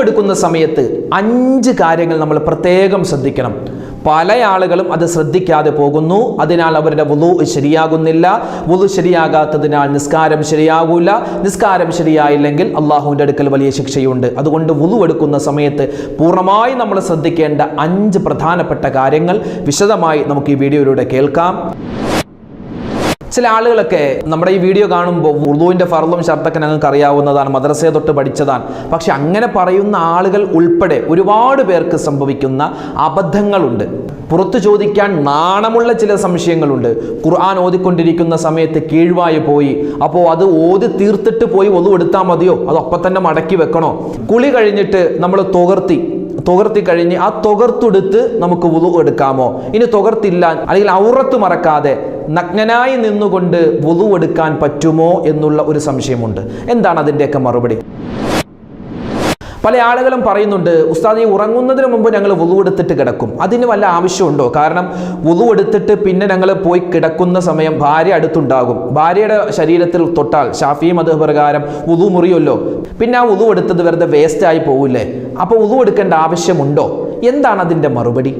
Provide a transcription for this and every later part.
എടുക്കുന്ന സമയത്ത് അഞ്ച് കാര്യങ്ങൾ നമ്മൾ പ്രത്യേകം ശ്രദ്ധിക്കണം. പല ആളുകളും അത് ശ്രദ്ധിക്കാതെ പോകുന്നു. അതിനാൽ അവരുടെ വുളു ശരിയാകുന്നില്ല. വുളു ശരിയാകാത്തതിനാൽ നിസ്കാരം ശരിയാകൂല നിസ്കാരം ശരിയായില്ലെങ്കിൽ അള്ളാഹുവിന്റെ അടുക്കൽ വലിയ ശിക്ഷയുണ്ട്. അതുകൊണ്ട് വുളു എടുക്കുന്ന സമയത്ത് പൂർണമായി നമ്മൾ ശ്രദ്ധിക്കേണ്ട അഞ്ച് പ്രധാനപ്പെട്ട കാര്യങ്ങൾ വിശദമായി നമുക്ക് ഈ വീഡിയോയിലൂടെ കേൾക്കാം. ചില ആളുകളൊക്കെ നമ്മുടെ ഈ വീഡിയോ കാണുമ്പോൾ ഉറുദുവിന്റെ ഫറലും ശബ്ദമൊക്കെ ഞങ്ങൾക്ക് അറിയാവുന്നതാണ് മദ്രസയെ തൊട്ട് പഠിച്ചതാണ്. പക്ഷെ അങ്ങനെ പറയുന്ന ആളുകൾ ഉൾപ്പെടെ ഒരുപാട് പേർക്ക് സംഭവിക്കുന്ന അബദ്ധങ്ങളുണ്ട്. പുറത്തു ചോദിക്കാൻ നാണമുള്ള ചില സംശയങ്ങളുണ്ട്. ഖുർആൻ ഓതിക്കൊണ്ടിരിക്കുന്ന സമയത്ത് കീഴ്വായി പോയി. അപ്പോൾ അത് ഓതി തീർത്തിട്ട് പോയി ഒതു എടുത്താൽ മതിയോ? അത് ഒപ്പം തന്നെ മടക്കി വെക്കണോ? കുളി കഴിഞ്ഞിട്ട് നമ്മൾ തുകർത്തി. തുകർത്തി കഴിഞ്ഞ് ആ തുകർത്തെടുത്ത് നമുക്ക് വുളു എടുക്കാമോ? ഇനി തുകർത്തില്ല അല്ലെങ്കിൽ ഔറത്ത് മറക്കാതെ നഗ്നനായി നിന്നുകൊണ്ട് വുളു എടുക്കാൻ പറ്റുമോ എന്നുള്ള ഒരു സംശയമുണ്ട്. എന്താണ് അതിന്റെയൊക്കെ മറുപടി? പല ആളുകളും പറയുന്നുണ്ട് ഉസ്താദ് ഈ ഉറങ്ങുന്നതിന് മുമ്പ് ഞങ്ങൾ വുളു എടുത്തിട്ട് കിടക്കും. അതിന് വല്ല ആവശ്യമുണ്ടോ? കാരണം വുളു എടുത്തിട്ട് പിന്നെ ഞങ്ങൾ പോയി കിടക്കുന്ന സമയം ഭാര്യ അടുത്തുണ്ടാകും. ഭാര്യയുടെ ശരീരത്തിൽ തൊട്ടാൽ ഷാഫി മത പ്രകാരം വുളു മുറിയുമല്ലോ. പിന്നെ ആ വുളു എടുത്തത് വെറുതെ വേസ്റ്റ് ആയി പോവില്ലേ? അപ്പോൾ വുളു എടുക്കേണ്ട ആവശ്യമുണ്ടോ? എന്താണ് അതിന്റെ മറുപടി?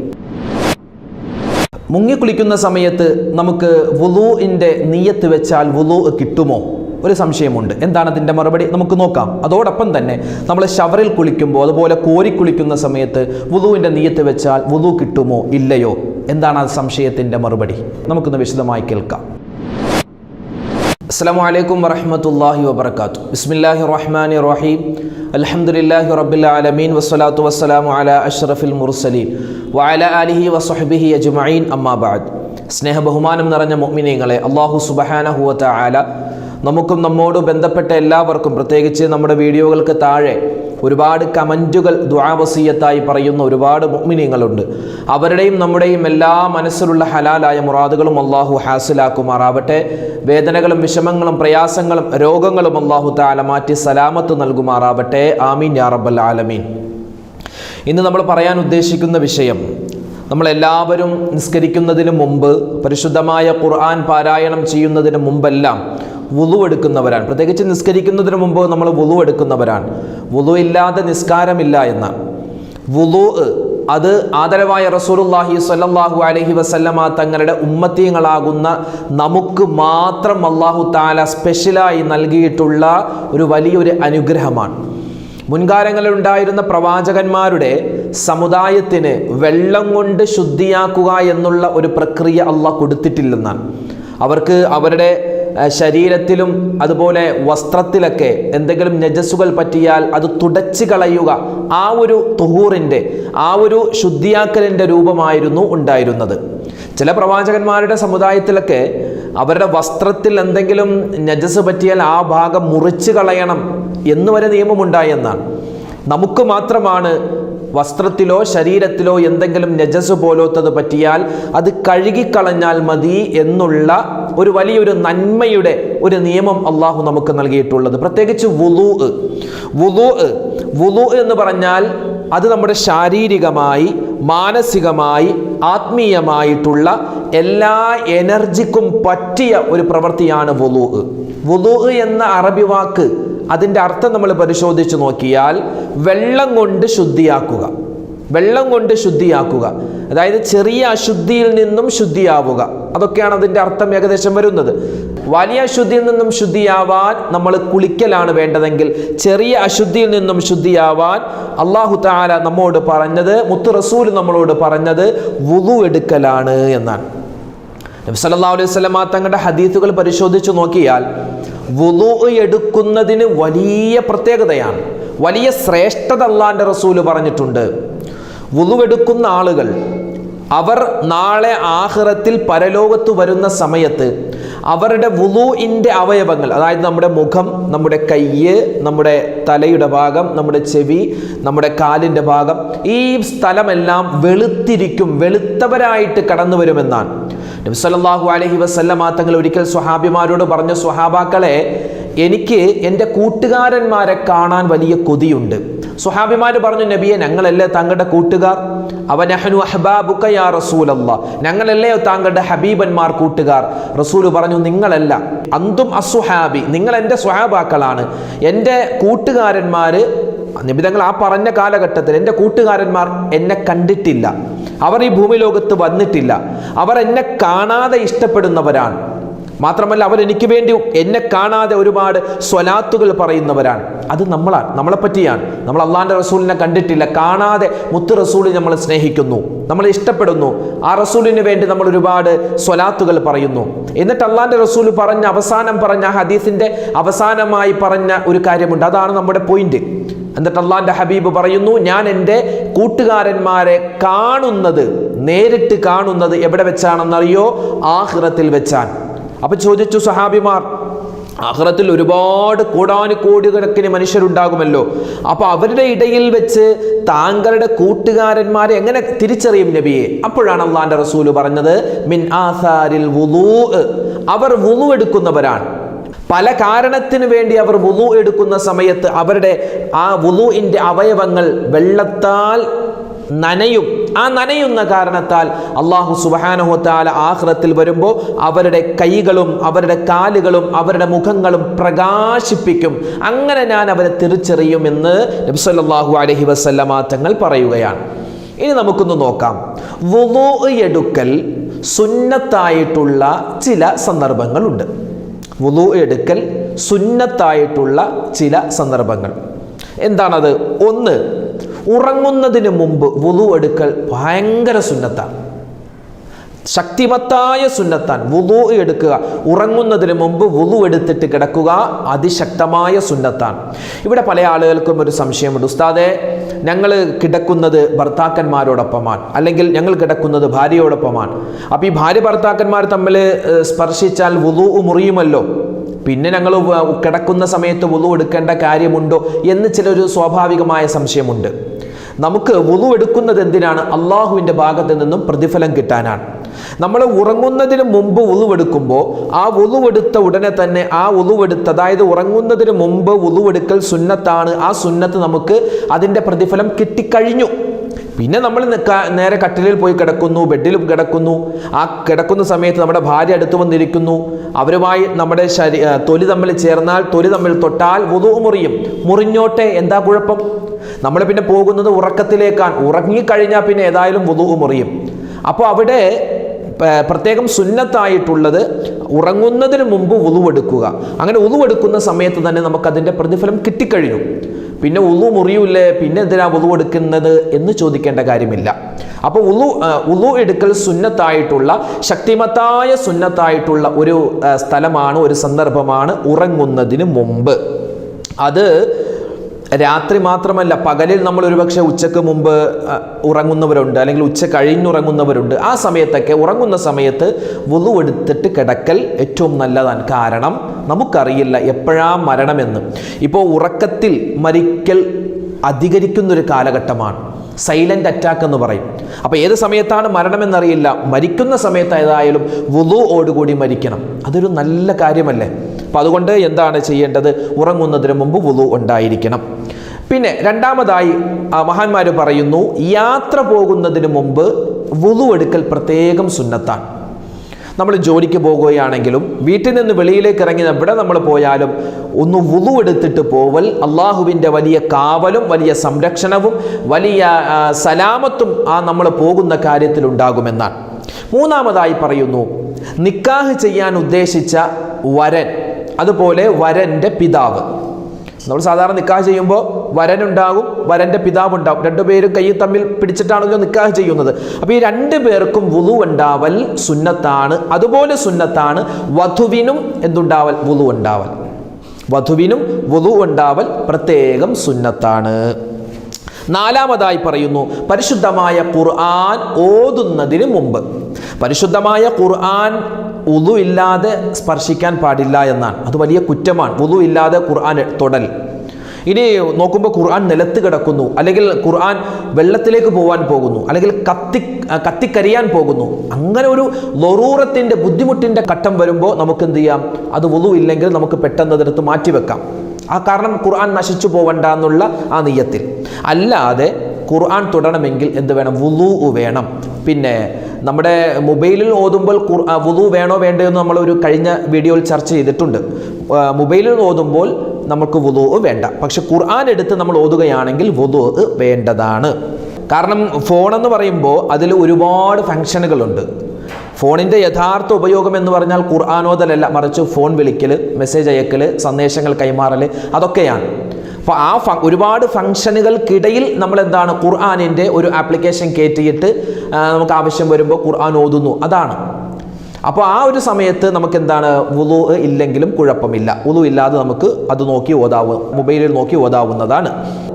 മുങ്ങിക്കുളിക്കുന്ന സമയത്ത് നമുക്ക് വുളുവിന്റെ നീയത്ത് വെച്ചാൽ വുളു കിട്ടുമോ? ഒരു സംശയമുണ്ട്. എന്താണ് അതിന്റെ മറുപടി? നമുക്ക് നോക്കാം. അതോടൊപ്പം തന്നെ നമ്മൾ ഷവറിൽ കുളിക്കുമ്പോൾ അതുപോലെ കോരി കുളിക്കുന്ന സമയത്ത് വുതുവിന്റെ നീയത്ത് വെച്ചാൽ വുതു കിട്ടുമോ ഇല്ലയോ? എന്താണ് ആ സംശയത്തിന്റെ മറുപടി? നമുക്കൊന്ന് വിശദമായി കേൾക്കാം. അസ്സാം വലൈക്കും വറഹമത്തല്ലാഹി വബർക്കാത്തു ബിസ്മില്ലാഹി റഹ്മാനി റഹീം. അലഹമുല്ലാഹി റബ്ബിൽ ആലമീൻ. വസ്സലാത്തു വസ്സലാമു അല അഷ്റഫിൽ മുർസലീൻ. വഅല അലിഹി വസ്ഹബിഹി അജ്മഈൻ. അമ്മാബാദ് സ്നേഹ ബഹുമാനം നിറഞ്ഞ മുഅ്മിനീങ്ങളെ അള്ളാഹു സുബ്ഹാനഹു വ തആല നമുക്കും നമ്മോട് ബന്ധപ്പെട്ട എല്ലാവർക്കും പ്രത്യേകിച്ച് നമ്മുടെ വീഡിയോകൾക്ക് താഴെ ഒരുപാട് കമന്റുകൾ ദ്വാവസീയത്തായി പറയുന്ന ഒരുപാട് മുഅ്മിനീങ്ങളുണ്ട്. അവരുടെയും നമ്മുടെയും എല്ലാ മനസ്സിലുള്ള ഹലാലായ മുറാദുകളും അള്ളാഹു ഹാസിലാക്കുമാറാവട്ടെ. വേദനകളും വിഷമങ്ങളും പ്രയാസങ്ങളും രോഗങ്ങളും അള്ളാഹു താല മാറ്റി സലാമത്ത് നൽകുമാറാവട്ടെ. ആമീൻ യാ റബ്ബൽ ആലമീൻ. ഇന്ന് നമ്മൾ പറയാൻ ഉദ്ദേശിക്കുന്ന വിഷയം നമ്മളെല്ലാവരും നിസ്കരിക്കുന്നതിന് മുമ്പ് പരിശുദ്ധമായ ഖുർആൻ പാരായണം ചെയ്യുന്നതിന് മുമ്പെല്ലാം വുളു എടുക്കുന്നവരാണ് പ്രത്യേകിച്ച് നിസ്കരിക്കുന്നതിന് മുമ്പ് നമ്മൾ വുളു എടുക്കുന്നവരാണ് വുളു ഇല്ലാതെ നിസ്കാരമില്ല എന്ന്. വുളു അത് ആദരവായ റസൂലുള്ളാഹി സ്വല്ലല്ലാഹു അലൈഹി വസല്ലമ തങ്ങളുടെ ഉമ്മത്തീങ്ങളാകുന്ന നമുക്ക് മാത്രം അള്ളാഹു താല സ്പെഷ്യലായി നൽകിയിട്ടുള്ള ഒരു വലിയൊരു അനുഗ്രഹമാണ്. മുൻകാലങ്ങളിൽ ഉണ്ടായിരുന്ന പ്രവാചകന്മാരുടെ സമുദായത്തിന് വെള്ളം കൊണ്ട് ശുദ്ധിയാക്കുക എന്നുള്ള ഒരു പ്രക്രിയ അള്ളാഹ് കൊടുത്തിട്ടില്ലെന്നാണ്. അവർക്ക് അവരുടെ ശരീരത്തിലും അതുപോലെ വസ്ത്രത്തിലൊക്കെ എന്തെങ്കിലും നജസ്സുകൾ പറ്റിയാൽ അത് തുടച്ചു കളയുക ആ ഒരു തുഹൂറിന്റെ ആ ഒരു ശുദ്ധിയാക്കലിന്റെ രൂപമായിരുന്നു ഉണ്ടായിരുന്നത്. ചില പ്രവാചകന്മാരുടെ സമുദായത്തിലൊക്കെ അവരുടെ വസ്ത്രത്തിൽ എന്തെങ്കിലും നജസ് പറ്റിയാൽ ആ ഭാഗം മുറിച്ചു കളയണം എന്നുവരെ നിയമമുണ്ടായി നിയമമുണ്ടായെന്നാണ് നമുക്ക് മാത്രമാണ് വസ്ത്രത്തിലോ ശരീരത്തിലോ എന്തെങ്കിലും നജസ് പോലോത്തത് പറ്റിയാൽ അത് കഴുകിക്കളഞ്ഞാൽ മതി എന്നുള്ള ഒരു വലിയൊരു നന്മയുടെ ഒരു നിയമം അള്ളാഹു നമുക്ക് നൽകിയിട്ടുള്ളത്. പ്രത്യേകിച്ച് വുലു വുലു വുലു എന്ന് പറഞ്ഞാൽ അത് നമ്മുടെ ശാരീരികമായി മാനസികമായി ആത്മീയമായിട്ടുള്ള എല്ലാ എനർജിക്കും പറ്റിയ ഒരു പ്രവൃത്തിയാണ് വുലു വുലു എന്ന അറബി വാക്ക് അതിന്റെ അർത്ഥം നമ്മൾ പരിശോധിച്ച് നോക്കിയാൽ വെള്ളം കൊണ്ട് ശുദ്ധിയാക്കുക. വെള്ളം കൊണ്ട് ശുദ്ധിയാക്കുക. അതായത് ചെറിയ അശുദ്ധിയിൽ നിന്നും ശുദ്ധിയാവുക. അതൊക്കെയാണ് അതിന്റെ അർത്ഥം ഏകദേശം വരുന്നത്. വലിയ അശുദ്ധിയിൽ നിന്നും ശുദ്ധിയാവാൻ നമ്മൾ കുളിക്കലാണ് വേണ്ടതെങ്കിൽ ചെറിയ അശുദ്ധിയിൽ നിന്നും ശുദ്ധിയാവാൻ അള്ളാഹു താല നമ്മോട് പറഞ്ഞത് മുത്തു റസൂൽ നമ്മളോട് പറഞ്ഞത് വുളു എടുക്കലാണ് എന്നാണ്. നബി സല്ലല്ലാഹു അലൈഹി വസല്ലമ തങ്ങളുടെ ഹദീസുകൾ പരിശോധിച്ച് നോക്കിയാൽ വുളു എടുക്കുന്നതിന് വലിയ പ്രത്യേകതയാണ്. വലിയ ശ്രേഷ്ഠത അള്ളാന്റെ റസൂൽ പറഞ്ഞിട്ടുണ്ട്. വുളു എടുക്കുന്ന ആളുകൾ അവർ നാളെ ആഹ്റത്തിൽ പരലോകത്ത് വരുന്ന സമയത്ത് അവരുടെ വുളുവിന്റെ അവയവങ്ങൾ അതായത് നമ്മുടെ മുഖം നമ്മുടെ കയ്യ് നമ്മുടെ തലയുടെ ഭാഗം നമ്മുടെ ചെവി നമ്മുടെ കാലിന്റെ ഭാഗം ഈ സ്ഥലമെല്ലാം വെളുത്തിരിക്കും വെളുത്തവരായിട്ട് കടന്നു വരുമെന്നാണ് നബി അലഹി വസല്ലമ തങ്ങൾ ഒരിക്കൽ സ്വഹാബിമാരോട് പറഞ്ഞ സ്വഹാബാക്കളെ എനിക്ക് എന്റെ കൂട്ടുകാരന്മാരെ കാണാൻ വലിയ കൊതിയുണ്ട്. സുഹാബിമാർ പറഞ്ഞു നബിയെ ഞങ്ങളല്ലേ താങ്കളുടെ കൂട്ടുകാർ? അവനഹനു അഹ്ബാബുക യാ റസൂലല്ലാ. ഞങ്ങളല്ലേ താങ്കളുടെ ഹബീബന്മാർ കൂട്ടുകാർ? റസൂൽ പറഞ്ഞു നിങ്ങളല്ല. അന്തും അസുഹാബി നിങ്ങൾ എന്റെ സുഹാബാക്കളാണ് എന്റെ കൂട്ടുകാരന്മാർ നിബിതങ്ങൾ ആ പറഞ്ഞ കാലഘട്ടത്തിൽ എന്റെ കൂട്ടുകാരന്മാർ എന്നെ കണ്ടിട്ടില്ല. അവർ ഈ ഭൂമി ലോകത്ത് വന്നിട്ടില്ല. അവർ എന്നെ കാണാതെ ഇഷ്ടപ്പെടുന്നവരാണ്. മാത്രമല്ല അവരെനിക്ക് വേണ്ടി എന്നെ കാണാതെ ഒരുപാട് സ്വലാത്തുകൾ പറയുന്നവരാണ്. അത് നമ്മളാണ് നമ്മളെ പറ്റിയാണ്. നമ്മൾ അള്ളാന്റെ റസൂലിനെ കണ്ടിട്ടില്ല. കാണാതെ മുത്ത് റസൂലിനെ നമ്മൾ സ്നേഹിക്കുന്നു. നമ്മൾ ഇഷ്ടപ്പെടുന്നു. ആ റസൂലിന് വേണ്ടി നമ്മൾ ഒരുപാട് സ്വലാത്തുകൾ പറയുന്നു. എന്നിട്ട് അള്ളാന്റെ റസൂൽ പറഞ്ഞ അവസാനം പറഞ്ഞ ഹദീസിന്റെ അവസാനമായി പറഞ്ഞ ഒരു കാര്യമുണ്ട്. അതാണ് നമ്മുടെ പോയിന്റ് എന്നിട്ട് അള്ളാന്റെ ഹബീബ് പറയുന്നു ഞാൻ എന്റെ കൂട്ടുകാരന്മാരെ കാണുന്നത് നേരിട്ട് കാണുന്നത് എവിടെ വെച്ചാണെന്നറിയോ? ആഹ്റത്തിൽ വെച്ചാൻ. അപ്പൊ ചോദിച്ചു സഹാബിമാർ ആഹ്റത്തിൽ ഒരുപാട് കോടാനുകോടിക്കണക്കിന് മനുഷ്യരുണ്ടാകുമല്ലോ. അപ്പൊ അവരുടെ ഇടയിൽ വെച്ച് താങ്കളുടെ കൂട്ടുകാരന്മാരെ എങ്ങനെ തിരിച്ചറിയും നബിയെ? അപ്പോഴാണ് അള്ളാന്റെ റസൂൽ പറഞ്ഞത് മിൻ ആസാരിൽ അവർ വുളു എടുക്കുന്നവരാണ്. പല കാരണത്തിന് വേണ്ടി അവർ വുളു എടുക്കുന്ന സമയത്ത് അവരുടെ ആ വുളുവിന്റെ അവയവങ്ങൾ വെള്ളത്താൽ നനയും. ആ നനയുന്ന കാരണത്താൽ അള്ളാഹു സുബാനഹുത്താല ആഹ്റത്തിൽ വരുമ്പോൾ അവരുടെ കൈകളും അവരുടെ കാലുകളും അവരുടെ മുഖങ്ങളും പ്രകാശിപ്പിക്കും. അങ്ങനെ ഞാൻ അവരെ തിരിച്ചറിയുമെന്ന് നബ്സല്ലാഹു അലഹി വസല്ലമാറ്റങ്ങൾ പറയുകയാണ്. ഇനി നമുക്കൊന്ന് നോക്കാം. വുളു എടുക്കൽ സുന്നത്തായിട്ടുള്ള ചില സന്ദർഭങ്ങളുണ്ട്. വുളു എടുക്കൽ സുന്നത്തായിട്ടുള്ള ചില സന്ദർഭങ്ങൾ. എന്താണത്? ഒന്ന് ഉറങ്ങുന്നതിന് മുമ്പ് വുളു എടുക്കൽ ഭയങ്കര സുന്നത്താണ്. ശക്തിമത്തായ സുന്നത്താൻ വുളു എടുക്കുക. ഉറങ്ങുന്നതിന് മുമ്പ് വുളു എടുത്തിട്ട് കിടക്കുക അതിശക്തമായ സുന്നത്താണ്. ഇവിടെ പല ആളുകൾക്കും ഒരു സംശയമുണ്ട്. ഉസ്താദെ ഞങ്ങൾ കിടക്കുന്നത് ഭർത്താക്കന്മാരോടൊപ്പമാണ്. അല്ലെങ്കിൽ ഞങ്ങൾ കിടക്കുന്നത് ഭാര്യയോടൊപ്പമാണ്. അപ്പോൾ ഈ ഭാര്യ ഭർത്താക്കന്മാർ തമ്മിൽ സ്പർശിച്ചാൽ വുതു മുറിയുമല്ലോ. പിന്നെ ഞങ്ങൾ കിടക്കുന്ന സമയത്ത് വുതു എടുക്കേണ്ട കാര്യമുണ്ടോ എന്ന് ചിലൊരു സ്വാഭാവികമായ സംശയമുണ്ട്. നമുക്ക് വുളു എടുക്കുന്നത് എന്തിനാണ്? അള്ളാഹുവിന്റെ ഭാഗത്ത് നിന്നും പ്രതിഫലം കിട്ടാനാണ്. നമ്മൾ ഉറങ്ങുന്നതിന് മുമ്പ് ഉളുവെടുക്കുമ്പോൾ ആ ഉളുവെടുത്ത ഉടനെ തന്നെ ആ ഉളുവെടുത്ത് അതായത് ഉറങ്ങുന്നതിന് മുമ്പ് ഉളുവെടുക്കൽ സുന്നത്താണ്. ആ സുന്നത്ത് നമുക്ക് അതിന്റെ പ്രതിഫലം കിട്ടിക്കഴിഞ്ഞു. പിന്നെ നമ്മൾ നേരെ കട്ടിലിൽ പോയി കിടക്കുന്നു ബെഡിൽ കിടക്കുന്നു. ആ കിടക്കുന്ന സമയത്ത് നമ്മുടെ ഭാര്യ അടുത്തു വന്നിരിക്കുന്നു. അവരുമായി നമ്മുടെ ശരീ തൊലി തമ്മിൽ ചേർന്നാൽ തൊലി തമ്മിൽ തൊട്ടാൽ വുതു മുറിയും. മുറിഞ്ഞോട്ടെ എന്താ കുഴപ്പം? നമ്മൾ പിന്നെ പോകുന്നത് ഉറക്കത്തിലേക്കാണ്. ഉറങ്ങിക്കഴിഞ്ഞാൽ പിന്നെ ഏതായാലും വുതു മുറിയും. അപ്പോൾ അവിടെ പ്രത്യേകം സുന്നത്തായിട്ടുള്ളത് ഉറങ്ങുന്നതിന് മുമ്പ് ഉളുവെടുക്കുക. അങ്ങനെ ഉളുവെടുക്കുന്ന സമയത്ത് തന്നെ നമുക്കതിന്റെ പ്രതിഫലം കിട്ടിക്കഴിഞ്ഞു. പിന്നെ ഉളു മുറിയൂലേ പിന്നെ എന്തിനാ ഉളു എടുക്കുന്നത് എന്ന് ചോദിക്കേണ്ട കാര്യമില്ല. അപ്പോൾ ഉളു ഉളു എടുക്കൽ സുന്നത്തായിട്ടുള്ള ശക്തിമത്തായ സുന്നത്തായിട്ടുള്ള ഒരു സ്ഥലമാണ് ഒരു സന്ദർഭമാണ് ഉറങ്ങുന്നതിന് മുമ്പ്. അത് രാത്രി മാത്രമല്ല പകലിൽ നമ്മൾ ഒരുപക്ഷെ ഉച്ചയ്ക്ക് മുമ്പ് ഉറങ്ങുന്നവരുണ്ട് അല്ലെങ്കിൽ ഉച്ച കഴിഞ്ഞുറങ്ങുന്നവരുണ്ട്. ആ സമയത്തൊക്കെ ഉറങ്ങുന്ന സമയത്ത് വുളു എടുത്തിട്ട് കിടക്കൽ ഏറ്റവും നല്ലതാണ്. കാരണം നമുക്കറിയില്ല എപ്പോഴാ മരണമെന്ന്. ഇപ്പോൾ ഉറക്കത്തിൽ മരിക്കൽ അധികരിക്കുന്നൊരു കാലഘട്ടമാണ്. സൈലന്റ് അറ്റാക്ക് എന്ന് പറയും. അപ്പോൾ ഏത് സമയത്താണ് മരണമെന്നറിയില്ല. മരിക്കുന്ന സമയത്ത് ഏതായാലും വുളുവോടുകൂടി മരിക്കണം. അതൊരു നല്ല കാര്യമല്ലേ? അപ്പം അതുകൊണ്ട് എന്താണ് ചെയ്യേണ്ടത്? ഉറങ്ങുന്നതിന് മുമ്പ് വുളു ഉണ്ടായിരിക്കണം. പിന്നെ രണ്ടാമതായി മഹാന്മാർ പറയുന്നു യാത്ര പോകുന്നതിന് മുമ്പ് വുളു എടുക്കൽ പ്രത്യേകം സുന്നത്താണ്. നമ്മൾ ജോലിക്ക് പോകുകയാണെങ്കിലും വീട്ടിൽ നിന്ന് വെളിയിലേക്ക് ഇറങ്ങി എവിടെ നമ്മൾ പോയാലും ഒന്ന് വുളു എടുത്തിട്ട് പോവൽ അള്ളാഹുവിന്റെ വലിയ കാവലും വലിയ സംരക്ഷണവും വലിയ സലാമത്തും ആ നമ്മൾ പോകുന്ന കാര്യത്തിൽ ഉണ്ടാകുമെന്നാണ്. മൂന്നാമതായി പറയുന്നു നിക്കാഹ് ചെയ്യാൻ ഉദ്ദേശിച്ച വരൻ. അതുപോലെ വരന്റെ പിതാവ്. നമ്മൾ സാധാരണ നിക്കാഹ് ചെയ്യുമ്പോൾ വരനുണ്ടാകും വരന്റെ പിതാവ് ഉണ്ടാകും രണ്ടുപേരും കയ്യിൽ തമ്മിൽ പിടിച്ചിട്ടാണല്ലോ നിക്കാഹ് ചെയ്യുന്നത്. അപ്പോൾ ഈ രണ്ട് പേർക്കും വുളു ഉണ്ടാവൽ സുന്നത്താണ്. അതുപോലെ സുന്നത്താണ് വധുവിനും എന്തുണ്ടാവൽ? വുളു ഉണ്ടാവൽ. വധുവിനും വുളു ഉണ്ടാവൽ പ്രത്യേകം സുന്നത്താണ്. നാലാമതായി പറയുന്നു പരിശുദ്ധമായ ഖുർആൻ ഓതുന്നതിന് മുമ്പ്. പരിശുദ്ധമായ ഖുർആൻ ഉതു ഇല്ലാതെ സ്പർശിക്കാൻ പാടില്ല എന്നാണ്. അത് വലിയ കുറ്റമാണ്. ഉതു ഇല്ലാതെ ഖുർആൻ തൊടൽ. ഇനി നോക്കുമ്പോൾ ഖുർആൻ നിലത്ത് കിടക്കുന്നു. അല്ലെങ്കിൽ ഖുർആൻ വെള്ളത്തിലേക്ക് പോകാൻ പോകുന്നു. അല്ലെങ്കിൽ കത്തി കത്തിക്കരിയാൻ പോകുന്നു. അങ്ങനെ ഒരു ലൊറൂറത്തിന്റെ ബുദ്ധിമുട്ടിന്റെ ഘട്ടം വരുമ്പോൾ നമുക്ക് എന്ത് ചെയ്യാം? അത് ഉതു ഇല്ലെങ്കിൽ നമുക്ക് പെട്ടെന്ന് അതെടുത്ത് മാറ്റിവെക്കാം. ആ കാരണം ഖുർആൻ നശിച്ചു പോവണ്ട എന്നുള്ള ആ നെയ്യത്തിൽ അല്ലാതെ ഖുർആൻ തുടരണമെങ്കിൽ എന്ത് വേണം? വുളു വേണം. പിന്നെ നമ്മുടെ മൊബൈലിൽ ഓതുമ്പോൾ വുളു വേണോ വേണ്ടയോ എന്ന് നമ്മൾ ഒരു കഴിഞ്ഞ വീഡിയോയിൽ ചർച്ച ചെയ്തിട്ടുണ്ട്. മൊബൈലിൽ ഓതുമ്പോൾ നമുക്ക് വുളു വേണ്ട. പക്ഷെ ഖുർആൻ എടുത്ത് നമ്മൾ ഓതുകയാണെങ്കിൽ വുളു വേണ്ടതാണ്. കാരണം ഫോൺ എന്ന് പറയുമ്പോൾ അതിൽ ഒരുപാട് ഫങ്ഷനുകളുണ്ട് ഫോണിന്റെ യഥാർത്ഥ ഉപയോഗം എന്ന് പറഞ്ഞാൽ ഖുർആാനോദലല്ല മറിച്ച് ഫോൺ വിളിക്കൽ മെസ്സേജ് അയക്കൽ സന്ദേശങ്ങൾ കൈമാറൽ അതൊക്കെയാണ്. അപ്പോൾ ആ ഫ ഒരുപാട് ഫംഗ്ഷനുകൾക്കിടയിൽ നമ്മൾ എന്താണ് ഖുർആാനിന്റെ ഒരു ആപ്ലിക്കേഷൻ കയറ്റിയിട്ട് നമുക്ക് ആവശ്യം വരുമ്പോൾ ഖുർആൻ ഓതുന്നു. അതാണ്. അപ്പോൾ ആ ഒരു സമയത്ത് നമുക്ക് എന്താണ് വുളു ഇല്ലെങ്കിലും കുഴപ്പമില്ല. വുളു ഇല്ലാതെ നമുക്ക് അത് നോക്കി ഓതാവും മൊബൈലിൽ നോക്കി ഓതാവുന്നതാണ്.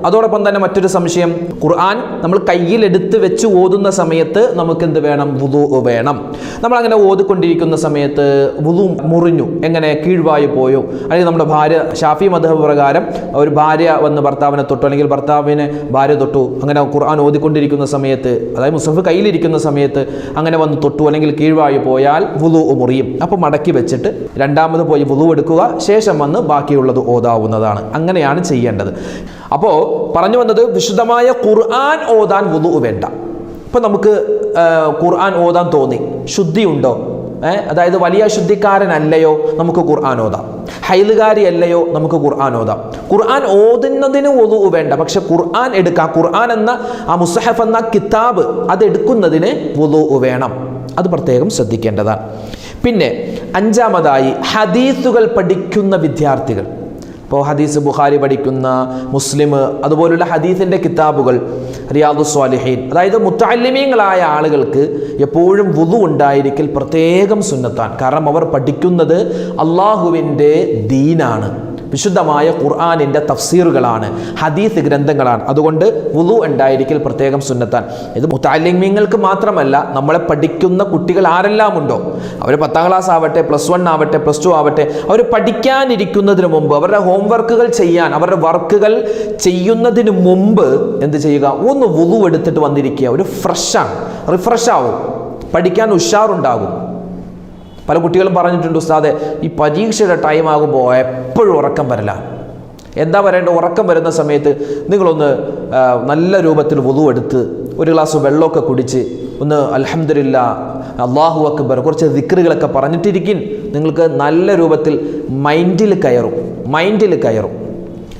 അതോടൊപ്പം തന്നെ മറ്റൊരു സംശയം ഖുർആൻ നമ്മൾ കയ്യിൽ കയ്യിലെടുത്ത് വെച്ച് ഓതുന്ന സമയത്ത് നമുക്ക് എന്ത് വേണം? വുളു വേണം. നമ്മൾ അങ്ങനെ ഓതിക്കൊണ്ടിരിക്കുന്ന സമയത്ത് വുളു മുറിഞ്ഞു എങ്ങനെ കീഴ്വായി പോയോ? അല്ലെങ്കിൽ നമ്മുടെ ഭാര്യ ഷാഫി മധബ് പ്രകാരം ഒരു ഭാര്യ വന്ന് ഭർത്താവിനെ തൊട്ടു അല്ലെങ്കിൽ ഭർത്താവിനെ ഭാര്യ തൊട്ടു അങ്ങനെ ഖുർആൻ ഓതിക്കൊണ്ടിരിക്കുന്ന സമയത്ത് അതായത് മുസഫ് കയ്യിലിരിക്കുന്ന സമയത്ത് അങ്ങനെ വന്ന് തൊട്ടു അല്ലെങ്കിൽ കീഴ്വായി പോയാൽ വുളു മുറിയും. അപ്പോൾ മടക്കി വെച്ചിട്ട് രണ്ടാമത് പോയി വുളു എടുക്കുക. ശേഷം വന്ന് ബാക്കിയുള്ളത് ഓതാവുന്നതാണ്. അങ്ങനെയാണ് ചെയ്യേണ്ടത്. അപ്പോൾ പറഞ്ഞു വന്നത് വിശുദ്ധമായ ഖുർആൻ ഓതാൻ വുളു വേണ്ട. ഇപ്പം നമുക്ക് ഖുർആൻ ഓതാൻ തോന്നി. ശുദ്ധിയുണ്ടോ? അതായത് വലിയ ശുദ്ധിക്കാരനല്ലയോ? നമുക്ക് ഖുർആൻ ഓതാം. ഹൈലുകാരി അല്ലയോ നമുക്ക് ഖുർആൻ ഓതാം. ഖുർആൻ ഓതുന്നതിന് ഒതു വേണ്ട. പക്ഷെ ഖുർആൻ എടുക്കാം. ഖുർആൻ എന്ന ആ മുസഹഫ് എന്ന കിതാബ് അതെടുക്കുന്നതിന് ഒതു വേണം. അത് പ്രത്യേകം ശ്രദ്ധിക്കേണ്ടതാണ്. പിന്നെ അഞ്ചാമതായി ഹദീസുകൾ പഠിക്കുന്ന വിദ്യാർത്ഥികൾ. ഇപ്പോൾ ഹദീസ് ബുഖാരി പഠിക്കുന്ന മുസ്ലിം അതുപോലുള്ള ഹദീസിന്റെ കിതാബുകൾ റിയാദു സ്വാലിഹീൻ അതായത് മുത്താലിമീങ്ങളായ ആളുകൾക്ക് എപ്പോഴും വുതു ഉണ്ടായിരിക്കൽ പ്രത്യേകം സുന്നത്താണ്. കാരണം അവർ പഠിക്കുന്നത് അള്ളാഹുവിന്റെ ദീനാണ്. വിശുദ്ധമായ ഖുർആാനിന്റെ തഫ്സീറുകളാണ് ഹദീസ് ഗ്രന്ഥങ്ങളാണ്. അതുകൊണ്ട് വുളു ഉണ്ടായിരിക്കൽ പ്രത്യേകം സുന്നത്താൻ ഇത് മുത്താലിമ്യങ്ങൾക്ക് മാത്രമല്ല നമ്മളെ പഠിക്കുന്ന കുട്ടികൾ ആരെല്ലാം ഉണ്ടോ? അവർ പത്താം ക്ലാസ് ആവട്ടെ പ്ലസ് വൺ ആവട്ടെ പ്ലസ് ടു ആവട്ടെ അവർ പഠിക്കാനിരിക്കുന്നതിന് മുമ്പ് അവരുടെ ഹോംവർക്കുകൾ ചെയ്യാൻ അവരുടെ വർക്കുകൾ ചെയ്യുന്നതിന് മുമ്പ് എന്ത് ചെയ്യുക? ഒന്ന് വുളു എടുത്തിട്ട് വന്നിരിക്കുക. ഒരു ഫ്രഷാണ് റിഫ്രഷ് ആവും. പഠിക്കാൻ ഉഷാറുണ്ടാകും. പല കുട്ടികളും പറഞ്ഞിട്ടുണ്ട് ഉസ്താദെ ഈ പരീക്ഷയുടെ ടൈം ആകുമ്പോൾ എപ്പോഴും ഉറക്കം വരില്ല എന്താ പറയേണ്ടത് ഉറക്കം വരുന്ന സമയത്ത് നിങ്ങളൊന്ന് നല്ല രൂപത്തിൽ എടുത്ത് ഒരു ഗ്ലാസ് വെള്ളമൊക്കെ കുടിച്ച് ഒന്ന് അലഹമില്ല അള്ളാഹു അക്ബർ കുറച്ച് ദിക്റുകളൊക്കെ പറഞ്ഞിട്ടിരിക്കും. നിങ്ങൾക്ക് നല്ല രൂപത്തിൽ മൈൻഡിൽ കയറും മൈൻഡിൽ കയറും.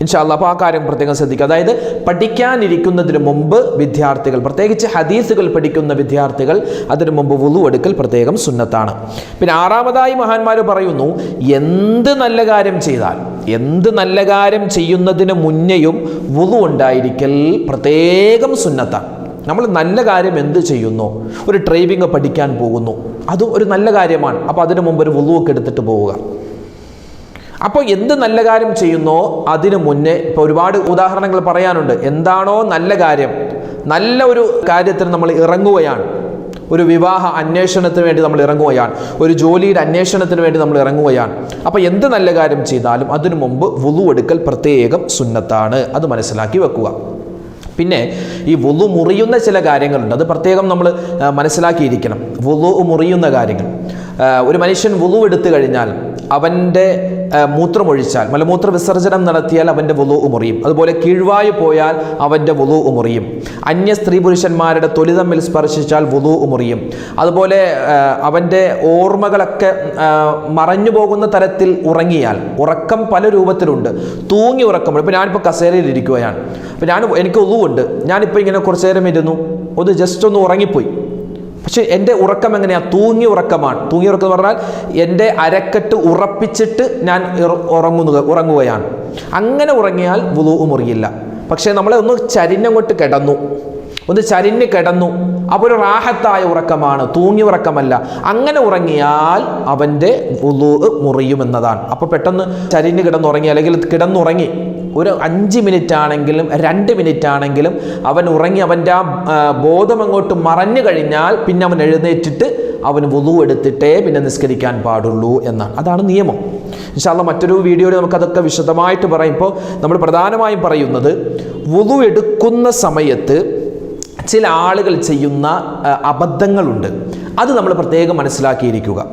ഇൻഷാല്ല അപ്പോൾ ആ കാര്യം പ്രത്യേകം ശ്രദ്ധിക്കുക. അതായത് പഠിക്കാനിരിക്കുന്നതിന് മുമ്പ് വിദ്യാർത്ഥികൾ പ്രത്യേകിച്ച് ഹദീസുകൾ പഠിക്കുന്ന വിദ്യാർത്ഥികൾ അതിനു മുമ്പ് വുളു എടുക്കൽ പ്രത്യേകം സുന്നത്താണ്. പിന്നെ ആറാമതായി മഹാന്മാർ പറയുന്നു എന്ത് നല്ല കാര്യം ചെയ്താൽ എന്ത് നല്ല കാര്യം ചെയ്യുന്നതിന് മുന്നെയും വുളു ഉണ്ടായിരിക്കൽ പ്രത്യേകം സുന്നത്താണ്. നമ്മൾ നല്ല കാര്യം എന്ത് ചെയ്യുന്നു? ഒരു ഡ്രൈവിംഗ് പഠിക്കാൻ പോകുന്നു. അതും ഒരു നല്ല കാര്യമാണ്. അപ്പോൾ അതിനു മുമ്പ് ഒരു വുളുവൊക്കെ എടുത്തിട്ട് പോവുക. അപ്പോൾ എന്ത് നല്ല കാര്യം ചെയ്യുന്നോ അതിനു മുന്നേ ഇപ്പോൾ ഒരുപാട് ഉദാഹരണങ്ങൾ പറയാനുണ്ട്. എന്താണോ നല്ല കാര്യം നല്ല ഒരു കാര്യത്തിന് നമ്മൾ ഇറങ്ങുകയാണ്. ഒരു വിവാഹ അന്വേഷണത്തിന് വേണ്ടി നമ്മൾ ഇറങ്ങുകയാണ്. ഒരു ജോലിയുടെ അന്വേഷണത്തിന് വേണ്ടി നമ്മൾ ഇറങ്ങുകയാണ്. അപ്പോൾ എന്ത് നല്ല കാര്യം ചെയ്താലും അതിനു മുമ്പ് വുളു എടുക്കൽ പ്രത്യേകം സുന്നത്താണ്. അത് മനസ്സിലാക്കി വെക്കുക. പിന്നെ ഈ വുളു മുറിയുന്ന ചില കാര്യങ്ങളുണ്ട്. അത് പ്രത്യേകം നമ്മൾ മനസ്സിലാക്കിയിരിക്കണം. വുളു മുറിയുന്ന കാര്യങ്ങൾ. ഒരു മനുഷ്യൻ വുളു എടുത്തു കഴിഞ്ഞാൽ അവന്റെ മൂത്രമൊഴിച്ചാൽ മലമൂത്ര വിസർജനം നടത്തിയാൽ അവന്റെ വുളു മുറിയും. അതുപോലെ കീഴ്വായു പോയാൽ അവന്റെ വുളു മുറിയും. അന്യ സ്ത്രീ പുരുഷന്മാരുടെ തൊലി തമ്മിൽ സ്പർശിച്ചാൽ വുളു മുറിയും. അതുപോലെ അവന്റെ ഓർമ്മകളൊക്കെ മറഞ്ഞു പോകുന്ന തരത്തിൽ ഉറങ്ങിയാൽ ഉറക്കം പല രൂപത്തിലുണ്ട്. തൂങ്ങി ഉറക്കം ഇപ്പോൾ ഞാനിപ്പോൾ കസേരയിൽ ഇരിക്കുകയാണ്. അപ്പോൾ ഞാൻ എനിക്ക് ഒതുവുണ്ട് ഞാനിപ്പോൾ ഇങ്ങനെ കുറച്ചു നേരം ഇരുന്നു. ഒന്ന് ജസ്റ്റ് ഒന്ന് ഉറങ്ങിപ്പോയി. പക്ഷെ എന്റെ ഉറക്കം എങ്ങനെയാണ് തൂങ്ങി ഉറക്കമാണ്. തൂങ്ങി ഉറക്കം എന്ന് പറഞ്ഞാൽ എന്റെ അരക്കെട്ട് ഉറപ്പിച്ചിട്ട് ഞാൻ ഉറങ്ങുന്നത് ഉറങ്ങുകയാണ്. അങ്ങനെ ഉറങ്ങിയാൽ വുളു മുറിയില്ല. പക്ഷേ നമ്മളെ ഒന്ന് ചരിഞ്ഞങ്ങോട്ട് കിടന്നു. ഒന്ന് ചരിഞ്ഞ് കിടന്നു. അപ്പോൾ ഒരു റാഹത്തായ ഉറക്കമാണ്. തൂങ്ങി ഉറക്കമല്ല. അങ്ങനെ ഉറങ്ങിയാൽ അവന്റെ വുളു മുറിയുമെന്നതാണ് അപ്പോൾ പെട്ടെന്ന് ചരിഞ്ഞ് കിടന്നുറങ്ങി അല്ലെങ്കിൽ കിടന്നുറങ്ങി ഒരു അഞ്ച് മിനിറ്റ് ആണെങ്കിലും രണ്ട് മിനിറ്റ് ആണെങ്കിലും അവൻ ഉറങ്ങി അവന്റെ ആ ബോധം അങ്ങോട്ട് മറഞ്ഞു കഴിഞ്ഞാൽ പിന്നെ അവൻ എഴുന്നേറ്റിട്ട് അവൻ വുളു എടുത്തിട്ടേ പിന്നെ നിസ്കരിക്കാൻ പാടുള്ളൂ എന്നാണ്. അതാണ് നിയമം. ഇൻഷാല്ല മറ്റൊരു വീഡിയോയിൽ നമുക്കതൊക്കെ വിശദമായിട്ട് പറയും. ഇപ്പോൾ നമ്മൾ പ്രധാനമായും പറയുന്നത് വുളു എടുക്കുന്ന സമയത്ത് ചില ആളുകൾ ചെയ്യുന്ന അബദ്ധങ്ങളുണ്ട്. അത് നമ്മൾ പ്രത്യേകം മനസ്സിലാക്കിയിരിക്കുക.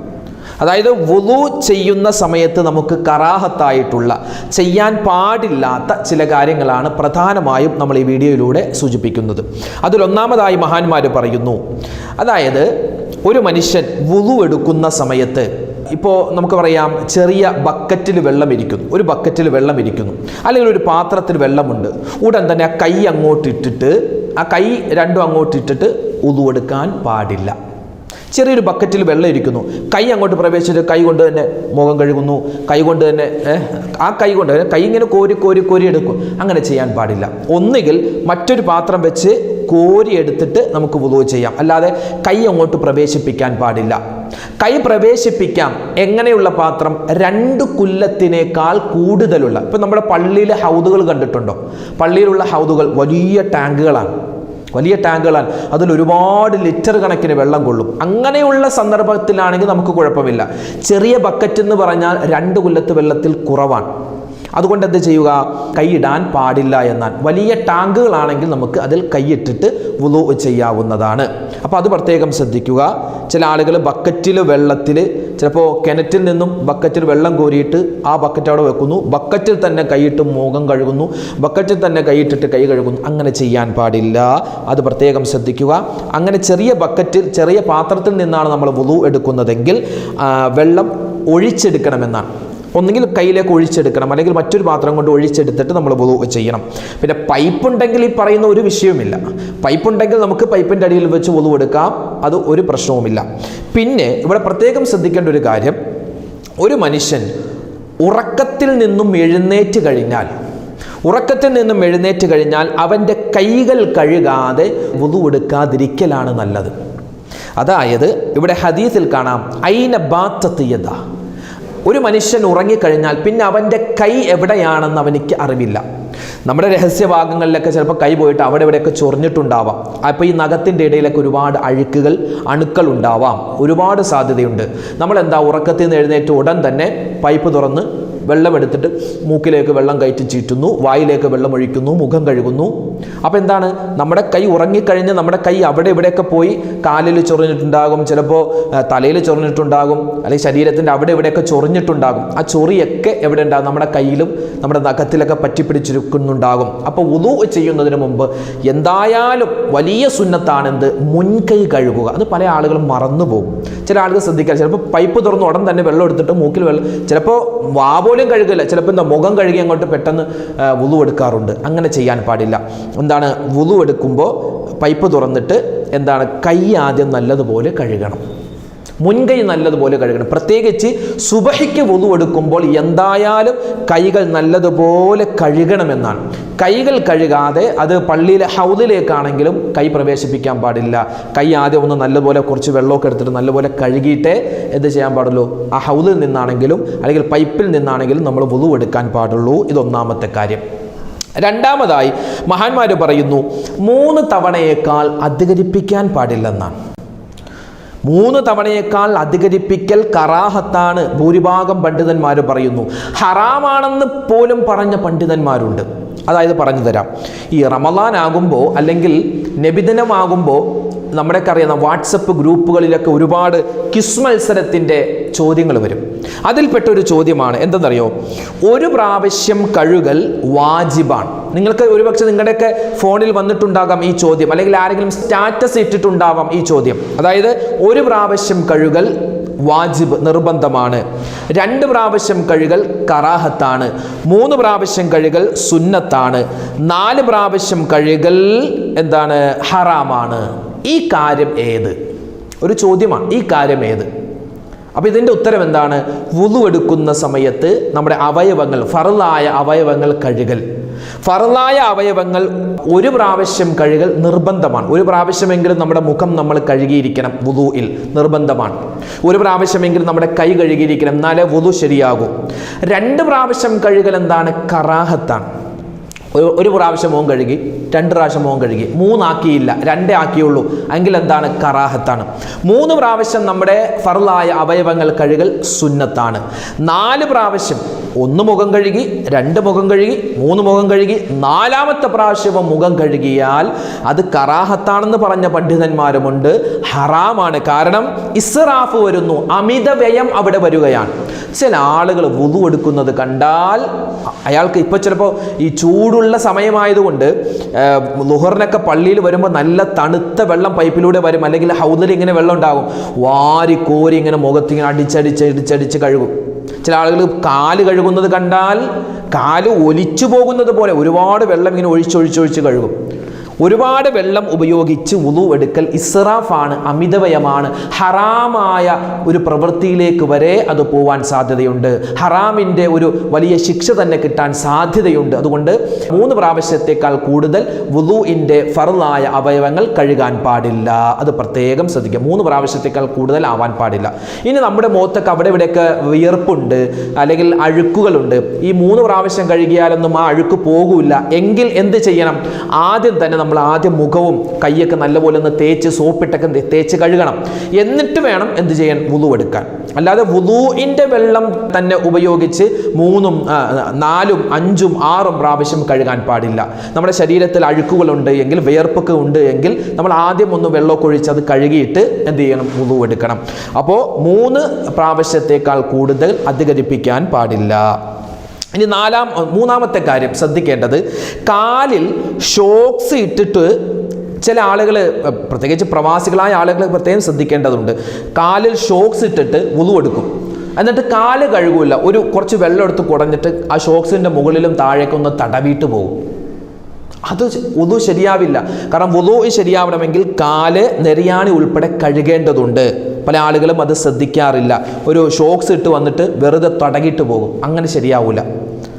അതായത് വുളു ചെയ്യുന്ന സമയത്ത് നമുക്ക് കറാഹത്തായിട്ടുള്ള ചെയ്യാൻ പാടില്ലാത്ത ചില കാര്യങ്ങളാണ് പ്രധാനമായും നമ്മൾ ഈ വീഡിയോയിലൂടെ സൂചിപ്പിക്കുന്നത്. അതിലൊന്നാമതായി മഹാന്മാർ പറയുന്നു അതായത് ഒരു മനുഷ്യൻ വുളു എടുക്കുന്ന സമയത്ത് ഇപ്പോൾ നമുക്ക് പറയാം ചെറിയ ബക്കറ്റിൽ വെള്ളം ഇരിക്കുന്നു ഒരു ബക്കറ്റിൽ വെള്ളം ഇരിക്കുന്നു അല്ലെങ്കിൽ ഒരു പാത്രത്തിൽ വെള്ളമുണ്ട് ഉടൻ തന്നെ ആ കൈ അങ്ങോട്ട് ഇട്ടിട്ട് ആ കൈ രണ്ടും അങ്ങോട്ട് ഇട്ടിട്ട് ഉതുവെടുക്കാൻ പാടില്ല. ചെറിയൊരു ബക്കറ്റിൽ വെള്ളം ഇരിക്കുന്നു. കൈ അങ്ങോട്ട് പ്രവേശിച്ചിട്ട് കൈ കൊണ്ട് തന്നെ മുഖം കഴുകുന്നു. കൈ കൊണ്ട് തന്നെ ആ കൈ കൊണ്ട് കൈ ഇങ്ങനെ കോരി കോരി കോരി എടുക്കും. അങ്ങനെ ചെയ്യാൻ പാടില്ല. ഒന്നുകിൽ മറ്റൊരു പാത്രം വെച്ച് കോരി എടുത്തിട്ട് നമുക്ക് വുളു ചെയ്യാം. അല്ലാതെ കൈ അങ്ങോട്ട് പ്രവേശിപ്പിക്കാൻ പാടില്ല. കൈ പ്രവേശിപ്പിക്കാം. എങ്ങനെയുള്ള പാത്രം? രണ്ട് കുല്ലത്തിനേക്കാൾ കൂടുതലുള്ള. ഇപ്പം നമ്മുടെ പള്ളിയിലെ ഹൗദുകൾ കണ്ടിട്ടുണ്ടോ? പള്ളിയിലുള്ള ഹൗദുകൾ വലിയ ടാങ്കുകളാണ് വലിയ ടാങ്കുകളാണ്. അതിൽ ഒരുപാട് ലിറ്റർ കണക്കിന് വെള്ളം കൊള്ളും. അങ്ങനെയുള്ള സന്ദർഭത്തിലാണെങ്കിൽ നമുക്ക് കുഴപ്പമില്ല. ചെറിയ ബക്കറ്റ് എന്ന് പറഞ്ഞാൽ രണ്ട് കൊല്ലത്ത് വെള്ളത്തിൽ കുറവാണ്. അതുകൊണ്ട് എന്ത് ചെയ്യുക? കൈയിടാൻ പാടില്ല എന്നാൽ. വലിയ ടാങ്കുകളാണെങ്കിൽ നമുക്ക് അതിൽ കൈയിട്ടിട്ട് വുളു ചെയ്യാവുന്നതാണ്. അപ്പോൾ അത് പ്രത്യേകം ശ്രദ്ധിക്കുക. ചില ആളുകൾ ബക്കറ്റിൽ വെള്ളത്തിൽ ചിലപ്പോൾ കിണറ്റിൽ നിന്നും ബക്കറ്റിൽ വെള്ളം കോരിയിട്ട് ആ ബക്കറ്റ് അവിടെ വെക്കുന്നു. ബക്കറ്റിൽ തന്നെ കൈയിട്ട് മുഖം കഴുകുന്നു. ബക്കറ്റിൽ തന്നെ കൈയിട്ടിട്ട് കൈ കഴുകുന്നു. അങ്ങനെ ചെയ്യാൻ പാടില്ല. അത് പ്രത്യേകം ശ്രദ്ധിക്കുക. അങ്ങനെ ചെറിയ ബക്കറ്റിൽ ചെറിയ പാത്രത്തിൽ നിന്നാണ് നമ്മൾ വുളു എടുക്കുന്നതെങ്കിൽ വെള്ളം ഒഴിച്ചെടുക്കണമെന്നാണ്. ഒന്നുകിൽ കയ്യിലേക്ക് ഒഴിച്ചെടുക്കണം അല്ലെങ്കിൽ മറ്റൊരു പാത്രം കൊണ്ട് ഒഴിച്ചെടുത്തിട്ട് നമ്മൾ വുളു ചെയ്യണം. പിന്നെ പൈപ്പ് ഉണ്ടെങ്കിൽ ഈ പറയുന്ന ഒരു വിഷയവുമില്ല. പൈപ്പ് ഉണ്ടെങ്കിൽ നമുക്ക് പൈപ്പിന്റെ അടിയിൽ വെച്ച് വുളു എടുക്കാം അത് ഒരു പ്രശ്നവുമില്ല. പിന്നെ ഇവിടെ പ്രത്യേകം ശ്രദ്ധിക്കേണ്ട ഒരു കാര്യം ഒരു മനുഷ്യൻ ഉറക്കത്തിൽ നിന്നും എഴുന്നേറ്റ് കഴിഞ്ഞാൽ ഉറക്കത്തിൽ നിന്നും എഴുന്നേറ്റ് കഴിഞ്ഞാൽ അവന്റെ കൈകൾ കഴുകാതെ വുളു എടുക്കാതിരിക്കലാണ് നല്ലത്. അതായത് ഇവിടെ ഹദീസിൽ കാണാം ഐന ബാത്തത്തിയത ഒരു മനുഷ്യൻ ഉറങ്ങിക്കഴിഞ്ഞാൽ പിന്നെ അവന്റെ കൈ എവിടെയാണെന്ന് അവനിക്ക് അറിവില്ല. നമ്മുടെ രഹസ്യഭാഗങ്ങളിലൊക്കെ ചിലപ്പോൾ കൈ പോയിട്ട് അവിടെ ഇവിടെയൊക്കെ ചൊറിഞ്ഞിട്ടുണ്ടാവാം. അപ്പോൾ ഈ നഖത്തിന്റെ ഇടയിലൊക്കെ ഒരുപാട് അഴുക്കുകൾ അണുക്കൾ ഉണ്ടാവാം. ഒരുപാട് സാധ്യതയുണ്ട്. നമ്മൾ എന്താ ഉറക്കത്തിൽ നിന്ന് എഴുന്നേറ്റ് ഉടൻ തന്നെ പൈപ്പ് തുറന്ന് വെള്ളം എടുത്തിട്ട് മൂക്കിലേക്ക് വെള്ളം കയറ്റി ചീറ്റുന്നു വായിലേക്ക് വെള്ളം ഒഴിക്കുന്നു മുഖം കഴുകുന്നു. അപ്പോൾ എന്താണ്? നമ്മുടെ കൈ ഉറങ്ങിക്കഴിഞ്ഞ് നമ്മുടെ കൈ അവിടെ ഇവിടെയൊക്കെ പോയി കാലിൽ ചൊറിഞ്ഞിട്ടുണ്ടാകും ചിലപ്പോൾ തലയിൽ ചൊറിഞ്ഞിട്ടുണ്ടാകും അല്ലെങ്കിൽ ശരീരത്തിന്റെ അവിടെ ഇവിടെയൊക്കെ ചൊറിഞ്ഞിട്ടുണ്ടാകും. ആ ചൊറിയൊക്കെ എവിടെ ഉണ്ടാകും? നമ്മുടെ കയ്യിലും നമ്മുടെ നഖത്തിലൊക്കെ പറ്റിപ്പിടിച്ചിരിക്കുന്നുണ്ടാകും. അപ്പോൾ ഉദു ചെയ്യുന്നതിന് മുമ്പ് എന്തായാലും വലിയ സുന്നത്താണെന്ത്? മുൻകൈ കഴുകുക. അത് പല ആളുകളും മറന്നു പോകും ചില ആളുകൾ ശ്രദ്ധിക്കാറ് ചിലപ്പോൾ പൈപ്പ് തുറന്ന് ഉടൻ തന്നെ വെള്ളം എടുത്തിട്ട് മൂക്കിൽ വെള്ളം ചിലപ്പോൾ വാ പോലും കഴുകില്ല. ചിലപ്പോൾ എന്താ മുഖം കഴുകി അങ്ങോട്ട് പെട്ടെന്ന് വുളു എടുക്കാറുണ്ട്. അങ്ങനെ ചെയ്യാൻ പാടില്ല. എന്താണ് വുളു എടുക്കുമ്പോൾ പൈപ്പ് തുറന്നിട്ട് എന്താണ് കൈ ആദ്യം നല്ലതുപോലെ കഴുകണം. മുൻകൈ നല്ലതുപോലെ കഴുകണം. പ്രത്യേകിച്ച് സുബഹിക്ക് എടുക്കുമ്പോൾ എന്തായാലും കൈകൾ നല്ലതുപോലെ കഴുകണമെന്നാണ്. കൈകൾ കഴുകാതെ അത് പള്ളിയിലെ ഹൗദിലേക്കാണെങ്കിലും കൈ പ്രവേശിപ്പിക്കാൻ പാടില്ല. കൈ ആദ്യം ഒന്ന് നല്ലപോലെ കുറച്ച് വെള്ളമൊക്കെ എടുത്തിട്ട് നല്ലപോലെ കഴുകിയിട്ടേ എന്ത് ചെയ്യാൻ പാടുള്ളൂ? ആ ഹൗദിൽ നിന്നാണെങ്കിലും അല്ലെങ്കിൽ പൈപ്പിൽ നിന്നാണെങ്കിലും നമ്മൾ വുളു എടുക്കാൻ പാടുള്ളൂ. ഇതൊന്നാമത്തെ കാര്യം. രണ്ടാമതായി മഹാന്മാർ പറയുന്നു മൂന്ന് തവണയേക്കാൾ അധികരിപ്പിക്കാൻ പാടില്ലെന്നാണ്. മൂന്ന് തവണയേക്കാൾ അധികരിപ്പിക്കൽ കറാഹത്താണ് ഭൂരിഭാഗം പണ്ഡിതന്മാർ പറയുന്നു. ഹറാമാണെന്ന് പോലും പറഞ്ഞ പണ്ഡിതന്മാരുണ്ട്. അതായത് പറഞ്ഞു തരാം. ഈ റമദാൻ ആകുമ്പോൾ അല്ലെങ്കിൽ നബിദിനമാകുമ്പോൾ നമ്മുടെയൊക്കെ അറിയുന്ന വാട്സപ്പ് ഗ്രൂപ്പുകളിലൊക്കെ ഒരുപാട് കിസ് മത്സരത്തിന്റെ ചോദ്യങ്ങൾ വരും. അതിൽപ്പെട്ട ഒരു ചോദ്യമാണ് എന്തെന്നറിയോ? ഒരു പ്രാവശ്യം കഴുകൽ വാജിബാണ്. നിങ്ങൾക്ക് ഒരുപക്ഷെ നിങ്ങളുടെയൊക്കെ ഫോണിൽ വന്നിട്ടുണ്ടാകാം ഈ ചോദ്യം അല്ലെങ്കിൽ ആരെങ്കിലും സ്റ്റാറ്റസ് ഇട്ടിട്ടുണ്ടാവാം ഈ ചോദ്യം. അതായത് ഒരു പ്രാവശ്യം കഴുകൽ വാജിബ് നിർബന്ധമാണ് രണ്ട് പ്രാവശ്യം കഴുകൽ കറാഹത്താണ് മൂന്ന് പ്രാവശ്യം കഴുകൽ സുന്നത്താണ് നാല് പ്രാവശ്യം കഴുകൽ എന്താണ് ഹറാമാണ്. ഈ കാര്യം ഏത്? ഒരു ചോദ്യമാണ് ഈ കാര്യം ഏത്? അപ്പോൾ ഇതിന്റെ ഉത്തരം എന്താണ്? വുളു എടുക്കുന്ന സമയത്ത് നമ്മുടെ അവയവങ്ങൾ ഫറലായ അവയവങ്ങൾ കഴുകൽ. ഫറലായ അവയവങ്ങൾ ഒരു പ്രാവശ്യം കഴുകൽ നിർബന്ധമാണ്. ഒരു പ്രാവശ്യമെങ്കിലും നമ്മുടെ മുഖം നമ്മൾ കഴുകിയിരിക്കണം വുളുവിൽ നിർബന്ധമാണ്. ഒരു പ്രാവശ്യമെങ്കിലും നമ്മുടെ കൈ കഴുകിയിരിക്കണം എന്നാലേ വുളു ശരിയാകൂ. രണ്ട് പ്രാവശ്യം കഴുകൽ എന്താണ്? കറാഹത്താണ്. ഒരു ഒരു പ്രാവശ്യം മോൻ കഴുകി രണ്ട് പ്രാവശ്യം മോൻ കഴുകി. മൂന്നാക്കിയില്ല രണ്ടേ ആക്കിയുള്ളൂ. എങ്കിൽ എന്താണ്? കറാഹത്താണ്. മൂന്ന് പ്രാവശ്യം നമ്മുടെ ഫറലായ അവയവങ്ങൾ കഴുകൽ സുന്നത്താണ്. നാല് പ്രാവശ്യം ഒന്ന് മുഖം കഴുകി രണ്ട് മുഖം കഴുകി മൂന്ന് മുഖം കഴുകി നാലാമത്തെ പ്രാവശ്യം മുഖം കഴുകിയാൽ അത് കറാഹത്താണെന്ന് പറഞ്ഞ പണ്ഡിതന്മാരുമുണ്ട്. ഹറാമാണ്. കാരണം ഇസ്റാഫ് വരുന്നു അമിത വ്യയം അവിടെ വരികയാണ്. ചില ആളുകൾ വുതു എടുക്കുന്നത് കണ്ടാൽ അയാൾക്ക് ഇപ്പോൾ ചിലപ്പോൾ ഈ ചൂടുള്ള സമയമായതുകൊണ്ട് ലുഹറിനൊക്കെ പള്ളിയിൽ വരുമ്പോൾ നല്ല തണുത്ത വെള്ളം പൈപ്പിലൂടെ വരും. അല്ലെങ്കിൽ ഹൗദിൽ ഇങ്ങനെ വെള്ളം ഉണ്ടാകും. വാരി കോരി ഇങ്ങനെ മുഖത്തിങ്ങനെ അടിച്ചടിച്ച് കഴുകും. ചില ആളുകൾ കാൽ കഴുകുന്നത് കണ്ടാൽ കാൽ ഒലിച്ചു പോകുന്നത് പോലെ ഒരുപാട് വെള്ളം ഇങ്ങനെ ഒഴിച്ചൊഴിച്ചൊഴിച്ച് കഴുകും. ഒരുപാട് വെള്ളം ഉപയോഗിച്ച് ഉളു എടുക്കൽ ഇസ്രാഫാണ് അമിതവയമാണ്. ഹറാമായ ഒരു പ്രവൃത്തിയിലേക്ക് വരെ അത് പോവാൻ സാധ്യതയുണ്ട്. ഹറാമിന്റെ ഒരു വലിയ ശിക്ഷ തന്നെ കിട്ടാൻ സാധ്യതയുണ്ട്. അതുകൊണ്ട് മൂന്ന് പ്രാവശ്യത്തേക്കാൾ കൂടുതൽ വുളുവിന്റെ ഫറുതായ അവയവങ്ങൾ കഴുകാൻ പാടില്ല. അത് പ്രത്യേകം ശ്രദ്ധിക്കുക. മൂന്ന് പ്രാവശ്യത്തേക്കാൾ കൂടുതൽ ആവാൻ പാടില്ല. ഇനി നമ്മുടെ മുഖത്തൊക്കെ അവിടെ ഇവിടെയൊക്കെ വിയർപ്പുണ്ട് അല്ലെങ്കിൽ അഴുക്കുകളുണ്ട്. ഈ മൂന്ന് പ്രാവശ്യം കഴുകിയാലൊന്നും ആ അഴുക്ക് പോകില്ല. എങ്കിൽ എന്ത് ചെയ്യണം? ആദ്യം തന്നെ നമ്മൾ ആദ്യം മുഖവും കൈയൊക്കെ നല്ലപോലെ ഒന്ന് തേച്ച് സോപ്പിട്ടൊക്കെ തേച്ച് കഴുകണം. എന്നിട്ട് വേണം എന്ത് ചെയ്യാൻ? വുളു എടുക്കാൻ. അല്ലാതെ വുളുവിന്റെ വെള്ളം തന്നെ ഉപയോഗിച്ച് മൂന്നും നാലും അഞ്ചും ആറും പ്രാവശ്യം കഴുകാൻ പാടില്ല. നമ്മുടെ ശരീരത്തിൽ അഴുക്കുകളുണ്ട് എങ്കിൽ വിയർപ്പൊക്കെ ഉണ്ട് എങ്കിൽ നമ്മൾ ആദ്യം ഒന്ന് വെള്ളമൊക്കെ ഒഴിച്ച് അത് കഴുകിയിട്ട് എന്ത് ചെയ്യണം? വുളു എടുക്കണം. അപ്പോൾ മൂന്ന് പ്രാവശ്യത്തേക്കാൾ കൂടുതൽ അധികരിപ്പിക്കാൻ പാടില്ല. ഇനി നാലാം മൂന്നാമത്തെ കാര്യം ശ്രദ്ധിക്കേണ്ടത് കാലിൽ ഷോക്സ് ഇട്ടിട്ട് ചില ആളുകൾ പ്രത്യേകിച്ച് പ്രവാസികളായ ആളുകൾ പ്രത്യേകം ശ്രദ്ധിക്കേണ്ടതുണ്ട്. കാലിൽ ഷോക്സ് ഇട്ടിട്ട് വുളു എടുക്കും. എന്നിട്ട് കാൽ കഴുകില്ല ഒരു കുറച്ച് വെള്ളം എടുത്ത് കുടഞ്ഞിട്ട് ആ ഷോക്സിന്റെ മുകളിലും താഴേക്കൊന്ന് തടവിയിട്ട് പോകും അത് ഉതു ശരിയാവില്ല. കാരണം ഉതു ശരിയാവണമെങ്കിൽ കാൽ നെറിയാണി ഉൾപ്പെടെ കഴുകേണ്ടതുണ്ട്. പല ആളുകളും അത് ശ്രദ്ധിക്കാറില്ല. ഒരു ഷോക്സ് ഇട്ട് വന്നിട്ട് വെറുതെ തടകിട്ട് പോകും. അങ്ങനെ ശരിയാവില്ല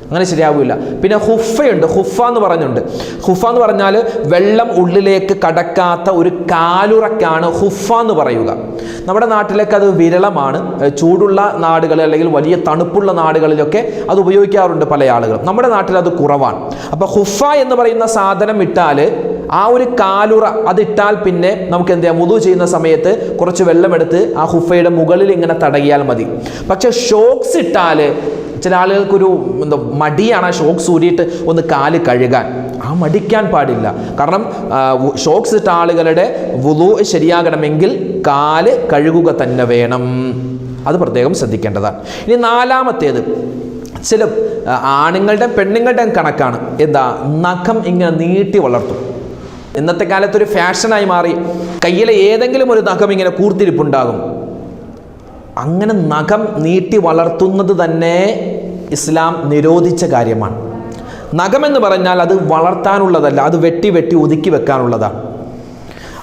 അങ്ങനെ ശരിയാവില്ല പിന്നെ ഹുഫയുണ്ട്. ഹുഫ എന്ന് പറഞ്ഞുണ്ട്. ഹുഫ എന്ന് പറഞ്ഞാൽ വെള്ളം ഉള്ളിലേക്ക് കടക്കാത്ത ഒരു കാലുറക്കാണ് ഹുഫ എന്ന് പറയുക. നമ്മുടെ നാട്ടിലൊക്കെ അത് വിരളമാണ്. ചൂടുള്ള നാടുകൾ അല്ലെങ്കിൽ വലിയ തണുപ്പുള്ള നാടുകളിലൊക്കെ അത് ഉപയോഗിക്കാറുണ്ട് പല ആളുകളും. നമ്മുടെ നാട്ടിൽ അത് കുറവാണ്. അപ്പോൾ ഹുഫ എന്ന് പറയുന്ന സാധനം ഇട്ടാൽ ആ ഒരു കാലുറ അതിട്ടാൽ പിന്നെ നമുക്ക് എന്ത് ചെയ്യാം? മുതു ചെയ്യുന്ന സമയത്ത് കുറച്ച് വെള്ളമെടുത്ത് ആ ഹുഫയുടെ മുകളിൽ ഇങ്ങനെ തടകിയാൽ മതി. പക്ഷെ ഷോക്സ് ഇട്ടാൽ ചില ആളുകൾക്കൊരു എന്താ മടിയാണ് ആ ഷോക്സ് ഊരിയിട്ട് ഒന്ന് കാൽ കഴുകാൻ. ആ മടിക്കാൻ പാടില്ല. കാരണം ഷോക്സ് ഇട്ട ആളുകളുടെ വുളു ശരിയാകണമെങ്കിൽ കാൽ കഴുകുക തന്നെ വേണം. അത് പ്രത്യേകം ശ്രദ്ധിക്കേണ്ടതാണ്. ഇനി നാലാമത്തേത്. ചില ആണുങ്ങളുടെയും പെണ്ണുങ്ങളുടെയും കണക്കാണ്. എന്താ? നഖം ഇങ്ങനെ നീട്ടി വളർത്തും. ഇന്നത്തെ കാലത്ത് ഒരു ഫാഷനായി മാറി കയ്യിലെ ഏതെങ്കിലും ഒരു നഖം ഇങ്ങനെ കൂർത്തിരിപ്പുണ്ടാകും. അങ്ങനെ നഖം നീട്ടി വളർത്തുന്നത് തന്നെ ഇസ്ലാം നിരോധിച്ച കാര്യമാണ്. നഖമെന്ന് പറഞ്ഞാൽ അത് വളർത്താനുള്ളതല്ല അത് വെട്ടി വെട്ടി ഒതുക്കി വെക്കാനുള്ളതാണ്.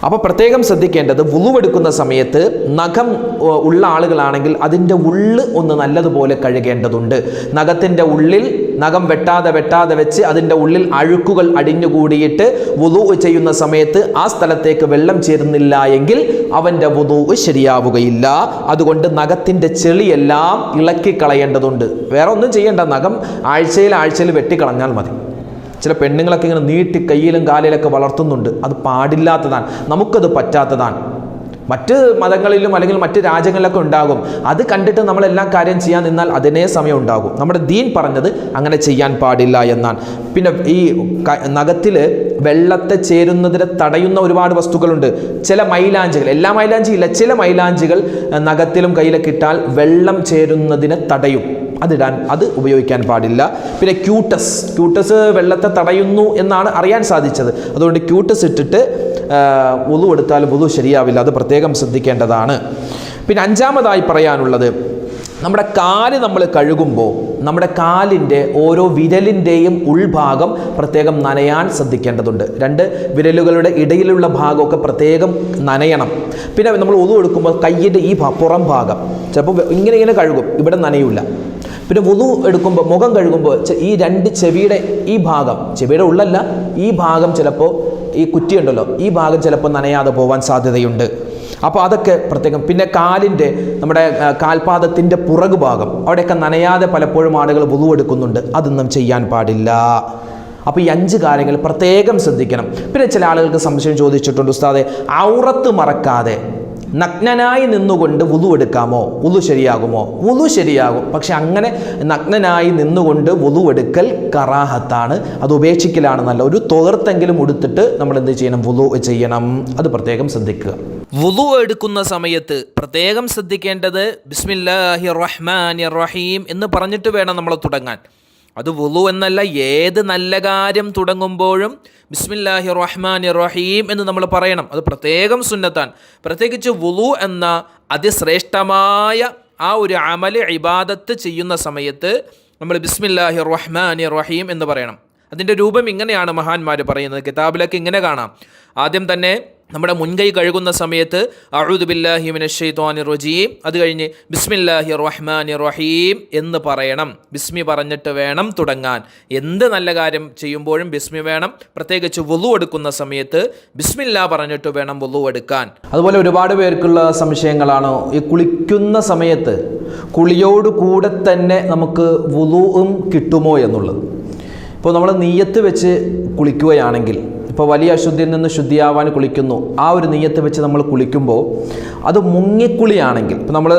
അപ്പോൾ പ്രത്യേകം ശ്രദ്ധിക്കേണ്ടത് വുളുവെടുക്കുന്ന സമയത്ത് നഖം ഉള്ള ആളുകളാണെങ്കിൽ അതിന്റെ ഉള്ള് ഒന്ന് നല്ലതുപോലെ കഴുകേണ്ടതുണ്ട്. നഖത്തിന്റെ ഉള്ളിൽ നഖം വെട്ടാതെ വെട്ടാതെ വെച്ച് അതിന്റെ ഉള്ളിൽ അഴുക്കുകൾ അടിഞ്ഞുകൂടിയിട്ട് വുതു ചെയ്യുന്ന സമയത്ത് ആ സ്ഥലത്തേക്ക് വെള്ളം ചേരുന്നില്ല എങ്കിൽ അവന്റെ വുതു ശരിയാവുകയില്ല. അതുകൊണ്ട് നഖത്തിന്റെ ചെളിയെല്ലാം ഇളക്കി കളയേണ്ടതുണ്ട്. വേറെ ഒന്നും ചെയ്യേണ്ട. നഖം ആഴ്ചയിൽ ആഴ്ചയിൽ വെട്ടിക്കളഞ്ഞാൽ മതി. ചില പെണ്ണുങ്ങളൊക്കെ ഇങ്ങനെ നീട്ടി കയ്യിലും കാലിലൊക്കെ വളർത്തുന്നുണ്ട്. അത് പാടില്ലാത്തതാണ്. നമുക്കത് പറ്റാത്തതാണ്. മറ്റ് മതങ്ങളിലും അല്ലെങ്കിൽ മറ്റ് രാജ്യങ്ങളിലൊക്കെ ഉണ്ടാകും. അത് കണ്ടിട്ട് നമ്മൾ എല്ലാ കാര്യം ചെയ്യാൻ നിന്നാൽ അതിനേ സമയം ഉണ്ടാകും. നമ്മുടെ ദീൻ പറഞ്ഞത് അങ്ങനെ ചെയ്യാൻ പാടില്ല എന്നാണ്. പിന്നെ ഈ നഖത്തിൽ വെള്ളത്തെ ചേരുന്നതിനെ തടയുന്ന ഒരുപാട് വസ്തുക്കളുണ്ട്. ചില മൈലാഞ്ചികൾ എല്ലാ മൈലാഞ്ചിയില്ല ചില മൈലാഞ്ചികൾ നഖത്തിലും കയ്യിലൊക്കെ ഇട്ടാൽ വെള്ളം ചേരുന്നതിനെ തടയും. അതിടാൻ അത് ഉപയോഗിക്കാൻ പാടില്ല. പിന്നെ ക്യൂട്ടസ് ക്യൂട്ടസ് വെള്ളത്തെ തടയുന്നു എന്നാണ് അറിയാൻ സാധിച്ചത്. അതുകൊണ്ട് ക്യൂട്ടസ് ഇട്ടിട്ട് വുളു എടുത്താൽ വുളു ശരിയാവില്ല. അത് പ്രത്യേകം ശ്രദ്ധിക്കേണ്ടതാണ്. പിന്നെ അഞ്ചാമതായി പറയാനുള്ളത് നമ്മുടെ കാൽ നമ്മൾ കഴുകുമ്പോൾ നമ്മുടെ കാലിന്റെ ഓരോ വിരലിന്റെയും ഉൾഭാഗം പ്രത്യേകം നനയാൻ ശ്രദ്ധിക്കേണ്ടതുണ്ട്. രണ്ട് വിരലുകളുടെ ഇടയിലുള്ള ഭാഗമൊക്കെ പ്രത്യേകം നനയണം. പിന്നെ നമ്മൾ ഒതു എടുക്കുമ്പോൾ കയ്യിന്റെ ഈ പുറം ഭാഗം ചിലപ്പോൾ ഇങ്ങനെ ഇങ്ങനെ കഴുകും. ഇവിടെ നനയില്ല പിന്നെ വുതു എടുക്കുമ്പോൾ മുഖം കഴുകുമ്പോൾ ഈ രണ്ട് ചെവിയുടെ ഈ ഭാഗം ചെവിയുടെ ഉള്ളല്ല ഈ ഭാഗം ചിലപ്പോൾ ഈ കുറ്റിയുണ്ടല്ലോ ഈ ഭാഗം ചിലപ്പോൾ നനയാതെ പോകാൻ സാധ്യതയുണ്ട്. അപ്പോൾ അതൊക്കെ പ്രത്യേകം. പിന്നെ കാലിന്റെ നമ്മുടെ കാൽപാദത്തിന്റെ പുറകു ഭാഗം അവിടെയൊക്കെ നനയാതെ പലപ്പോഴും ആളുകൾ എടുക്കുന്നുണ്ട്. അതൊന്നും ചെയ്യാൻ പാടില്ല. അപ്പോൾ ഈ അഞ്ച് കാര്യങ്ങൾ പ്രത്യേകം ശ്രദ്ധിക്കണം. പിന്നെ ചില ആളുകൾക്ക് സംശയം ചോദിച്ചിട്ടുണ്ട് ഉസ്താദെ ഔറത്ത് മറക്കാതെ നഗ്നനായി നിന്നുകൊണ്ട് വുതു എടുക്കാമോ? വുതു ശരിയാകുമോ? വുതു ശരിയാകും. പക്ഷെ അങ്ങനെ നഗ്നനായി നിന്നുകൊണ്ട് വുതു എടുക്കൽ കറാഹത്താണ്. അത് ഉപേക്ഷിക്കലാണ് നല്ല ഒരു തോർത്തെങ്കിലും ഉടുത്തിട്ട് നമ്മൾ എന്ത് ചെയ്യണം? വുതു ചെയ്യണം. അത് പ്രത്യേകം ശ്രദ്ധിക്കുക. വുതു എടുക്കുന്ന സമയത്ത് പ്രത്യേകം ശ്രദ്ധിക്കേണ്ടത് ബിസ്മില്ലാഹി റഹ്മാൻ റഹീം എന്ന് പറഞ്ഞിട്ട് വേണം നമ്മൾ തുടങ്ങാൻ. അത് വുളു എന്നല്ല ഏത് നല്ല കാര്യം തുടങ്ങുമ്പോഴും ബിസ്മില്ലാഹി റഹ്മാൻ റഹീം എന്ന് നമ്മൾ പറയണം. അത് പ്രത്യേകം സുന്നത്താൻ. പ്രത്യേകിച്ച് വുളു എന്ന അതിശ്രേഷ്ഠമായ ആ ഒരു അമൽ ഇബാദത്ത് ചെയ്യുന്ന സമയത്ത് നമ്മൾ ബിസ്മില്ലാഹി റഹ്മാൻ റഹീം എന്ന് പറയണം. അതിന്റെ രൂപം ഇങ്ങനെയാണ് മഹാന്മാർ പറയുന്നത്. കിതാബിലൊക്കെ ഇങ്ങനെ കാണാം. ആദ്യം തന്നെ നമ്മുടെ മുൻകൈ കഴുകുന്ന സമയത്ത് അഴുദുബില്ലാഹി മിനഷെയ്ത്വാനി റജീം. അത് കഴിഞ്ഞ് ബിസ്മില്ലാഹി റഹ്മാനി റഹീം എന്ന് പറയണം. ബിസ്മി പറഞ്ഞിട്ട് വേണം തുടങ്ങാൻ. എന്ത് നല്ല കാര്യം ചെയ്യുമ്പോഴും ബിസ്മി വേണം. പ്രത്യേകിച്ച് വുളു എടുക്കുന്ന സമയത്ത് ബിസ്മില്ല പറഞ്ഞിട്ട് വേണം വുളു എടുക്കാൻ. അതുപോലെ ഒരുപാട് പേർക്കുള്ള സംശയങ്ങളാണ്. ഈ കുളിക്കുന്ന സമയത്ത് കുളിയോട് കൂടെ തന്നെ നമുക്ക് വുളുവും കിട്ടുമോ എന്നുള്ളത്. ഇപ്പോൾ നമ്മൾ നീയത്ത് വെച്ച് കുളിക്കുകയാണെങ്കിൽ ഇപ്പോൾ വലിയ അശുദ്ധിയിൽ നിന്ന് ശുദ്ധിയാവാൻ കുളിക്കുന്നു. ആ ഒരു നെയ്യത്ത് വെച്ച് നമ്മൾ കുളിക്കുമ്പോൾ അത് മുങ്ങിക്കുളിയാണെങ്കിൽ ഇപ്പോൾ നമ്മൾ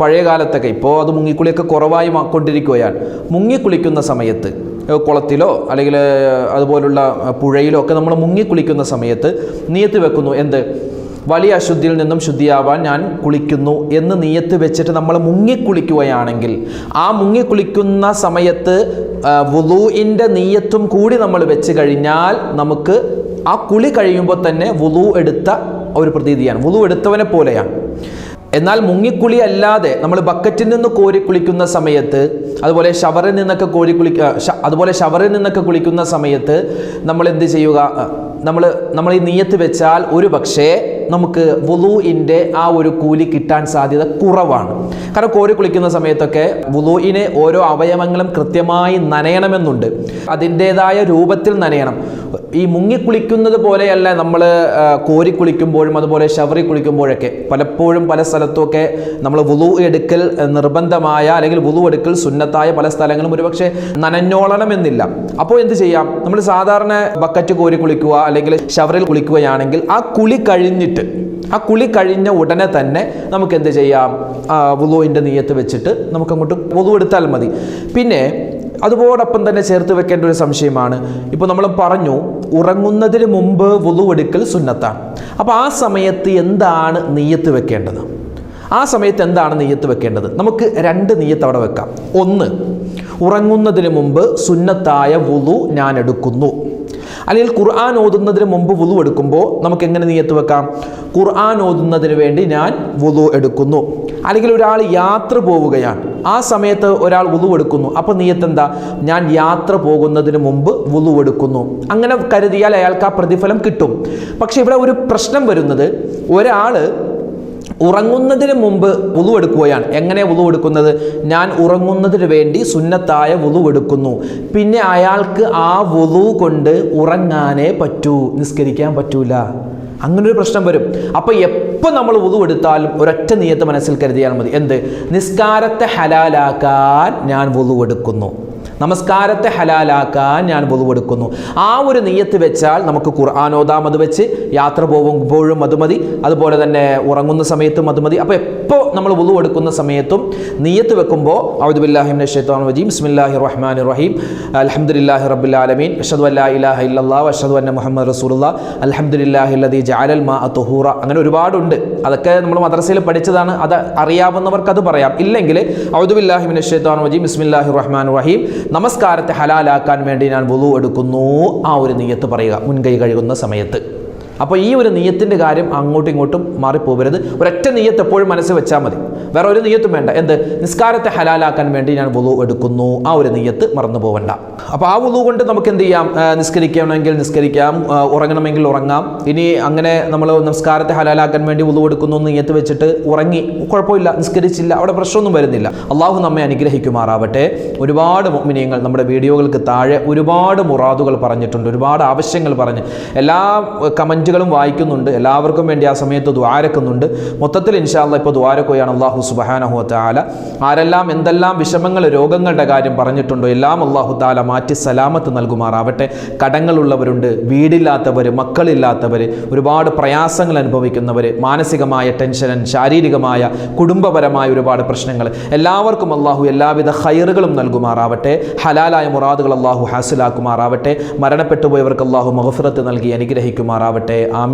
പഴയ കാലത്തൊക്കെ ഇപ്പോൾ അത് മുങ്ങിക്കുളിയൊക്കെ കുറവായി കൊണ്ടിരിക്കുകയാണ്. മുങ്ങിക്കുളിക്കുന്ന സമയത്ത് കുളത്തിലോ അല്ലെങ്കിൽ അതുപോലുള്ള പുഴയിലോ ഒക്കെ നമ്മൾ മുങ്ങിക്കുളിക്കുന്ന സമയത്ത് നീയത്ത് വെക്കുന്നു. എന്ത്? വലിയ അശുദ്ധിയിൽ നിന്നും ശുദ്ധിയാവാൻ ഞാൻ കുളിക്കുന്നു എന്ന് നീയത്ത് വെച്ചിട്ട് നമ്മൾ മുങ്ങിക്കുളിക്കുകയാണെങ്കിൽ ആ മുങ്ങിക്കുളിക്കുന്ന സമയത്ത് വുളൂഇന്റെ നീയത്തും കൂടി നമ്മൾ വെച്ച് കഴിഞ്ഞാൽ നമുക്ക് ആ കുളി കഴിയുമ്പോൾ തന്നെ വുളു എടുത്ത ഒരു പ്രതീതിയാണ്. വുളു എടുത്തവനെ പോലെയാണ്. എന്നാൽ മുങ്ങിക്കുളി അല്ലാതെ നമ്മൾ ബക്കറ്റിൽ നിന്ന് കോരി കുളിക്കുന്ന സമയത്ത് അതുപോലെ ഷവറിൽ നിന്നൊക്കെ കോരി കുളി അതുപോലെ ഷവറിൽ നിന്നൊക്കെ കുളിക്കുന്ന സമയത്ത് നമ്മൾ എന്ത് ചെയ്യുക? നമ്മൾ നമ്മൾ ഈ നീയത്ത് വെച്ചാൽ ഒരു പക്ഷേ നമുക്ക് വുലൂഇന്റെ ആ ഒരു കൂലി കിട്ടാൻ സാധ്യത കുറവാണ്. കാരണം കോരി കുളിക്കുന്ന സമയത്തൊക്കെ വുളൂഇന് ഓരോ അവയവങ്ങളും കൃത്യമായി നനയണമെന്നുണ്ട്. അതിന്റേതായ രൂപത്തിൽ നനയണം. ഈ മുങ്ങിക്കുളിക്കുന്നത് പോലെയല്ല നമ്മൾ കോരി കുളിക്കുമ്പോഴും അതുപോലെ ഷവറി കുളിക്കുമ്പോഴൊക്കെ. പലപ്പോഴും പല സ്ഥലത്തുമൊക്കെ നമ്മൾ വുലു എടുക്കൽ നിർബന്ധമായ അല്ലെങ്കിൽ വുലു എടുക്കൽ സുന്നത്തായ പല സ്ഥലങ്ങളും ഒരുപക്ഷെ നനഞ്ഞോളണമെന്നില്ല. അപ്പോൾ എന്ത് ചെയ്യാം? നമ്മൾ സാധാരണ ബക്കറ്റ് കോരി കുളിക്കുക അല്ലെങ്കിൽ ഷവറിൽ കുളിക്കുകയാണെങ്കിൽ ആ കുളി കഴിഞ്ഞിട്ട് ആ കുളി കഴിഞ്ഞ ഉടനെ തന്നെ നമുക്ക് എന്ത് ചെയ്യാം വുളുവിന്റെ നീയത്ത് വെച്ചിട്ട് നമുക്ക് അങ്ങോട്ട് വുളു എടുത്താൽ മതി. പിന്നെ അതുപോടൊപ്പം തന്നെ ചേർത്ത് വെക്കേണ്ട ഒരു സംശയമാണ്. ഇപ്പോൾ നമ്മൾ പറഞ്ഞു ഉറങ്ങുന്നതിന് മുമ്പ് വുളു എടുക്കൽ സുന്നത്താണ്. അപ്പോൾ ആ സമയത്ത് എന്താണ് നീയത്ത് വെക്കേണ്ടത്? ആ സമയത്ത് എന്താണ് നെയ്യത്ത് വെക്കേണ്ടത്? നമുക്ക് രണ്ട് നെയ്യത്ത് അവിടെ വെക്കാം. ഒന്ന് ഉറങ്ങുന്നതിന് മുമ്പ് സുന്നത്തായ വുളു ഞാൻ എടുക്കുന്നു. അല്ലെങ്കിൽ ഖുർആൻ ഓതുന്നതിന് മുമ്പ് വുളു എടുക്കുമ്പോൾ നമുക്ക് എങ്ങനെ നീയത്ത് വെക്കാം? ഖുർആൻ ഓതുന്നതിന് വേണ്ടി ഞാൻ വുളു എടുക്കുന്നു. അല്ലെങ്കിൽ ഒരാൾ യാത്ര പോവുകയാണ്. ആ സമയത്ത് ഒരാൾ വുളു എടുക്കുന്നു. അപ്പോൾ നീയത്ത് എന്താ? ഞാൻ യാത്ര പോകുന്നതിന് മുമ്പ് വുളു എടുക്കുന്നു. അങ്ങനെ കരുതിയാൽ അയാൾക്ക് ആ പ്രതിഫലം കിട്ടും. പക്ഷേ ഇവിടെ ഒരു പ്രശ്നം വരുന്നത്. ഒരാൾ ഉറങ്ങുന്നതിന് മുമ്പ് വുളു എടുക്കുകയാണ്. എങ്ങനെ വുളു എടുക്കുന്നത്? ഞാൻ ഉറങ്ങുന്നതിന് വേണ്ടി സുന്നത്തായ വുളു എടുക്കുന്നു. പിന്നെ അയാൾക്ക് ആ വുളു കൊണ്ട് ഉറങ്ങാനേ പറ്റൂ നിസ്കരിക്കാൻ പറ്റൂല. അങ്ങനൊരു പ്രശ്നം വരും. അപ്പോൾ എപ്പോൾ നമ്മൾ വുളു എടുത്താലും ഒരൊറ്റ നിയത്ത് മനസ്സിൽ കരുതിയാൽ മതി. എന്ത്? നിസ്കാരത്തെ ഹലാലാക്കാൻ ഞാൻ വുളു എടുക്കുന്നു. നമസ്കാരത്തെ ഹലാലാക്കാൻ ഞാൻ പൊതുവെടുക്കുന്നു ആ ഒരു നെയ്യത്ത് വെച്ചാൽ നമുക്ക് ഖുർആാനോദാം അത് വെച്ച് യാത്ര പോകുമ്പോഴും അത് മതി. അതുപോലെ തന്നെ ഉറങ്ങുന്ന സമയത്തും അത് മതി. അപ്പോൾ എപ്പോൾ നമ്മൾ വുളു എടുക്കുന്ന സമയത്തും നെയ്യത്ത് വെക്കുമ്പോൾ ഔദുബില്ലാഹിം ഷെയ്ത്താൻ വജീം ബിസ്മില്ലാഹി റഹ്മാൻ റഹീം. അലഹമുല്ലാഹി റബ്ബുൽ ആലമീൻ. അഷദ് അല്ലാ ഇലാഹ ഇല്ലല്ലാഹ് അഷദ് അന്ന മുഹമ്മദ് റസൂലുള്ള. അലഹമുല്ലാഹി അല്ലദി ജാലൽ മാ തുഹൂറ. അങ്ങനെ ഒരുപാടുണ്ട്. അതൊക്കെ നമ്മൾ മദ്രസയിൽ പഠിച്ചതാണ്. അത് അറിയാവുന്നവർക്ക് അത് പറയാം. ഇല്ലെങ്കിൽ ഔദുബില്ലാഹി മിന ഷെയ്ത്താൻ വജീം ബിസ്മില്ലാഹി റഹ്മാൻ റഹീം. നമസ്കാരത്തെ ഹലാലാക്കാൻ വേണ്ടി ഞാൻ വുളു എടുക്കുന്നു. ആ ഒരു നീയത്ത് പറയുക മുൻകൈ കഴുകുന്ന സമയത്ത്. അപ്പോൾ ഈ ഒരു നീയത്തിന്റെ കാര്യം അങ്ങോട്ടും ഇങ്ങോട്ടും മാറിപ്പോകരുത്. ഒരൊറ്റ നീയത്ത് എപ്പോഴും മനസ്സിൽ വെച്ചാൽ മതി. വേറെ ഒരു നെയ്യത്തും വേണ്ട. എന്ത്? നിസ്കാരത്തെ ഹലാലാക്കാൻ വേണ്ടി ഞാൻ വുളു എടുക്കുന്നു. ആ ഒരു നെയ്യത്ത് മറന്നു പോവണ്ട അപ്പോൾ ആ വുളു കൊണ്ട് നമുക്ക് എന്ത് ചെയ്യാം? നിസ്കരിക്കണമെങ്കിൽ നിസ്കരിക്കാം. ഉറങ്ങണമെങ്കിൽ ഉറങ്ങാം. ഇനി അങ്ങനെ നമ്മൾ നിസ്കാരത്തെ ഹലാലാക്കാൻ വേണ്ടി വുളു എടുക്കുന്നു നെയ്യത്ത് വെച്ചിട്ട് ഉറങ്ങി. കുഴപ്പമില്ല. നിസ്കരിച്ചില്ല. അവിടെ പ്രശ്നമൊന്നും വരുന്നില്ല. അള്ളാഹു നമ്മെ അനുഗ്രഹിക്കുമാറാവട്ടെ. ഒരുപാട് മിനിയങ്ങൾ നമ്മുടെ വീഡിയോകൾക്ക് താഴെ ഒരുപാട് മുറാദുകൾ പറഞ്ഞിട്ടുണ്ട്. ഒരുപാട് ആവശ്യങ്ങൾ പറഞ്ഞ്. എല്ലാ കമന്റുകളും വായിക്കുന്നുണ്ട്. എല്ലാവർക്കും വേണ്ടി ആ സമയത്ത് ദ്വാരക്കുന്നുണ്ട് മൊത്തത്തിൽ ഇൻഷാല്ല ഇപ്പോൾ ദ്വാരക്കുകയാണ് അള്ളാഹു സുബഹാനഹു താല ആരെല്ലാം എന്തെല്ലാം വിഷമങ്ങൾ രോഗങ്ങളുടെ കാര്യം പറഞ്ഞിട്ടുണ്ടോ എല്ലാം അള്ളാഹു താല മാറ്റി സലാമത്ത് നൽകുമാറാവട്ടെ. കടങ്ങളുള്ളവരുണ്ട് വീടില്ലാത്തവർ മക്കളില്ലാത്തവർ ഒരുപാട് പ്രയാസങ്ങൾ അനുഭവിക്കുന്നവർ മാനസികമായ ടെൻഷൻ ശാരീരികമായ കുടുംബപരമായ ഒരുപാട് പ്രശ്നങ്ങൾ. എല്ലാവർക്കും അള്ളാഹു എല്ലാവിധ ഹൈറുകളും നൽകുമാറാവട്ടെ. ഹലാലായ മുറാദുകൾ അള്ളാഹു ഹാസിലാക്കുമാറാവട്ടെ. മരണപ്പെട്ടു പോയവർക്ക് അള്ളാഹു മഹഫിറത്ത് നൽകി അനുഗ്രഹിക്കുമാറാവട്ടെ. ആമീൻ.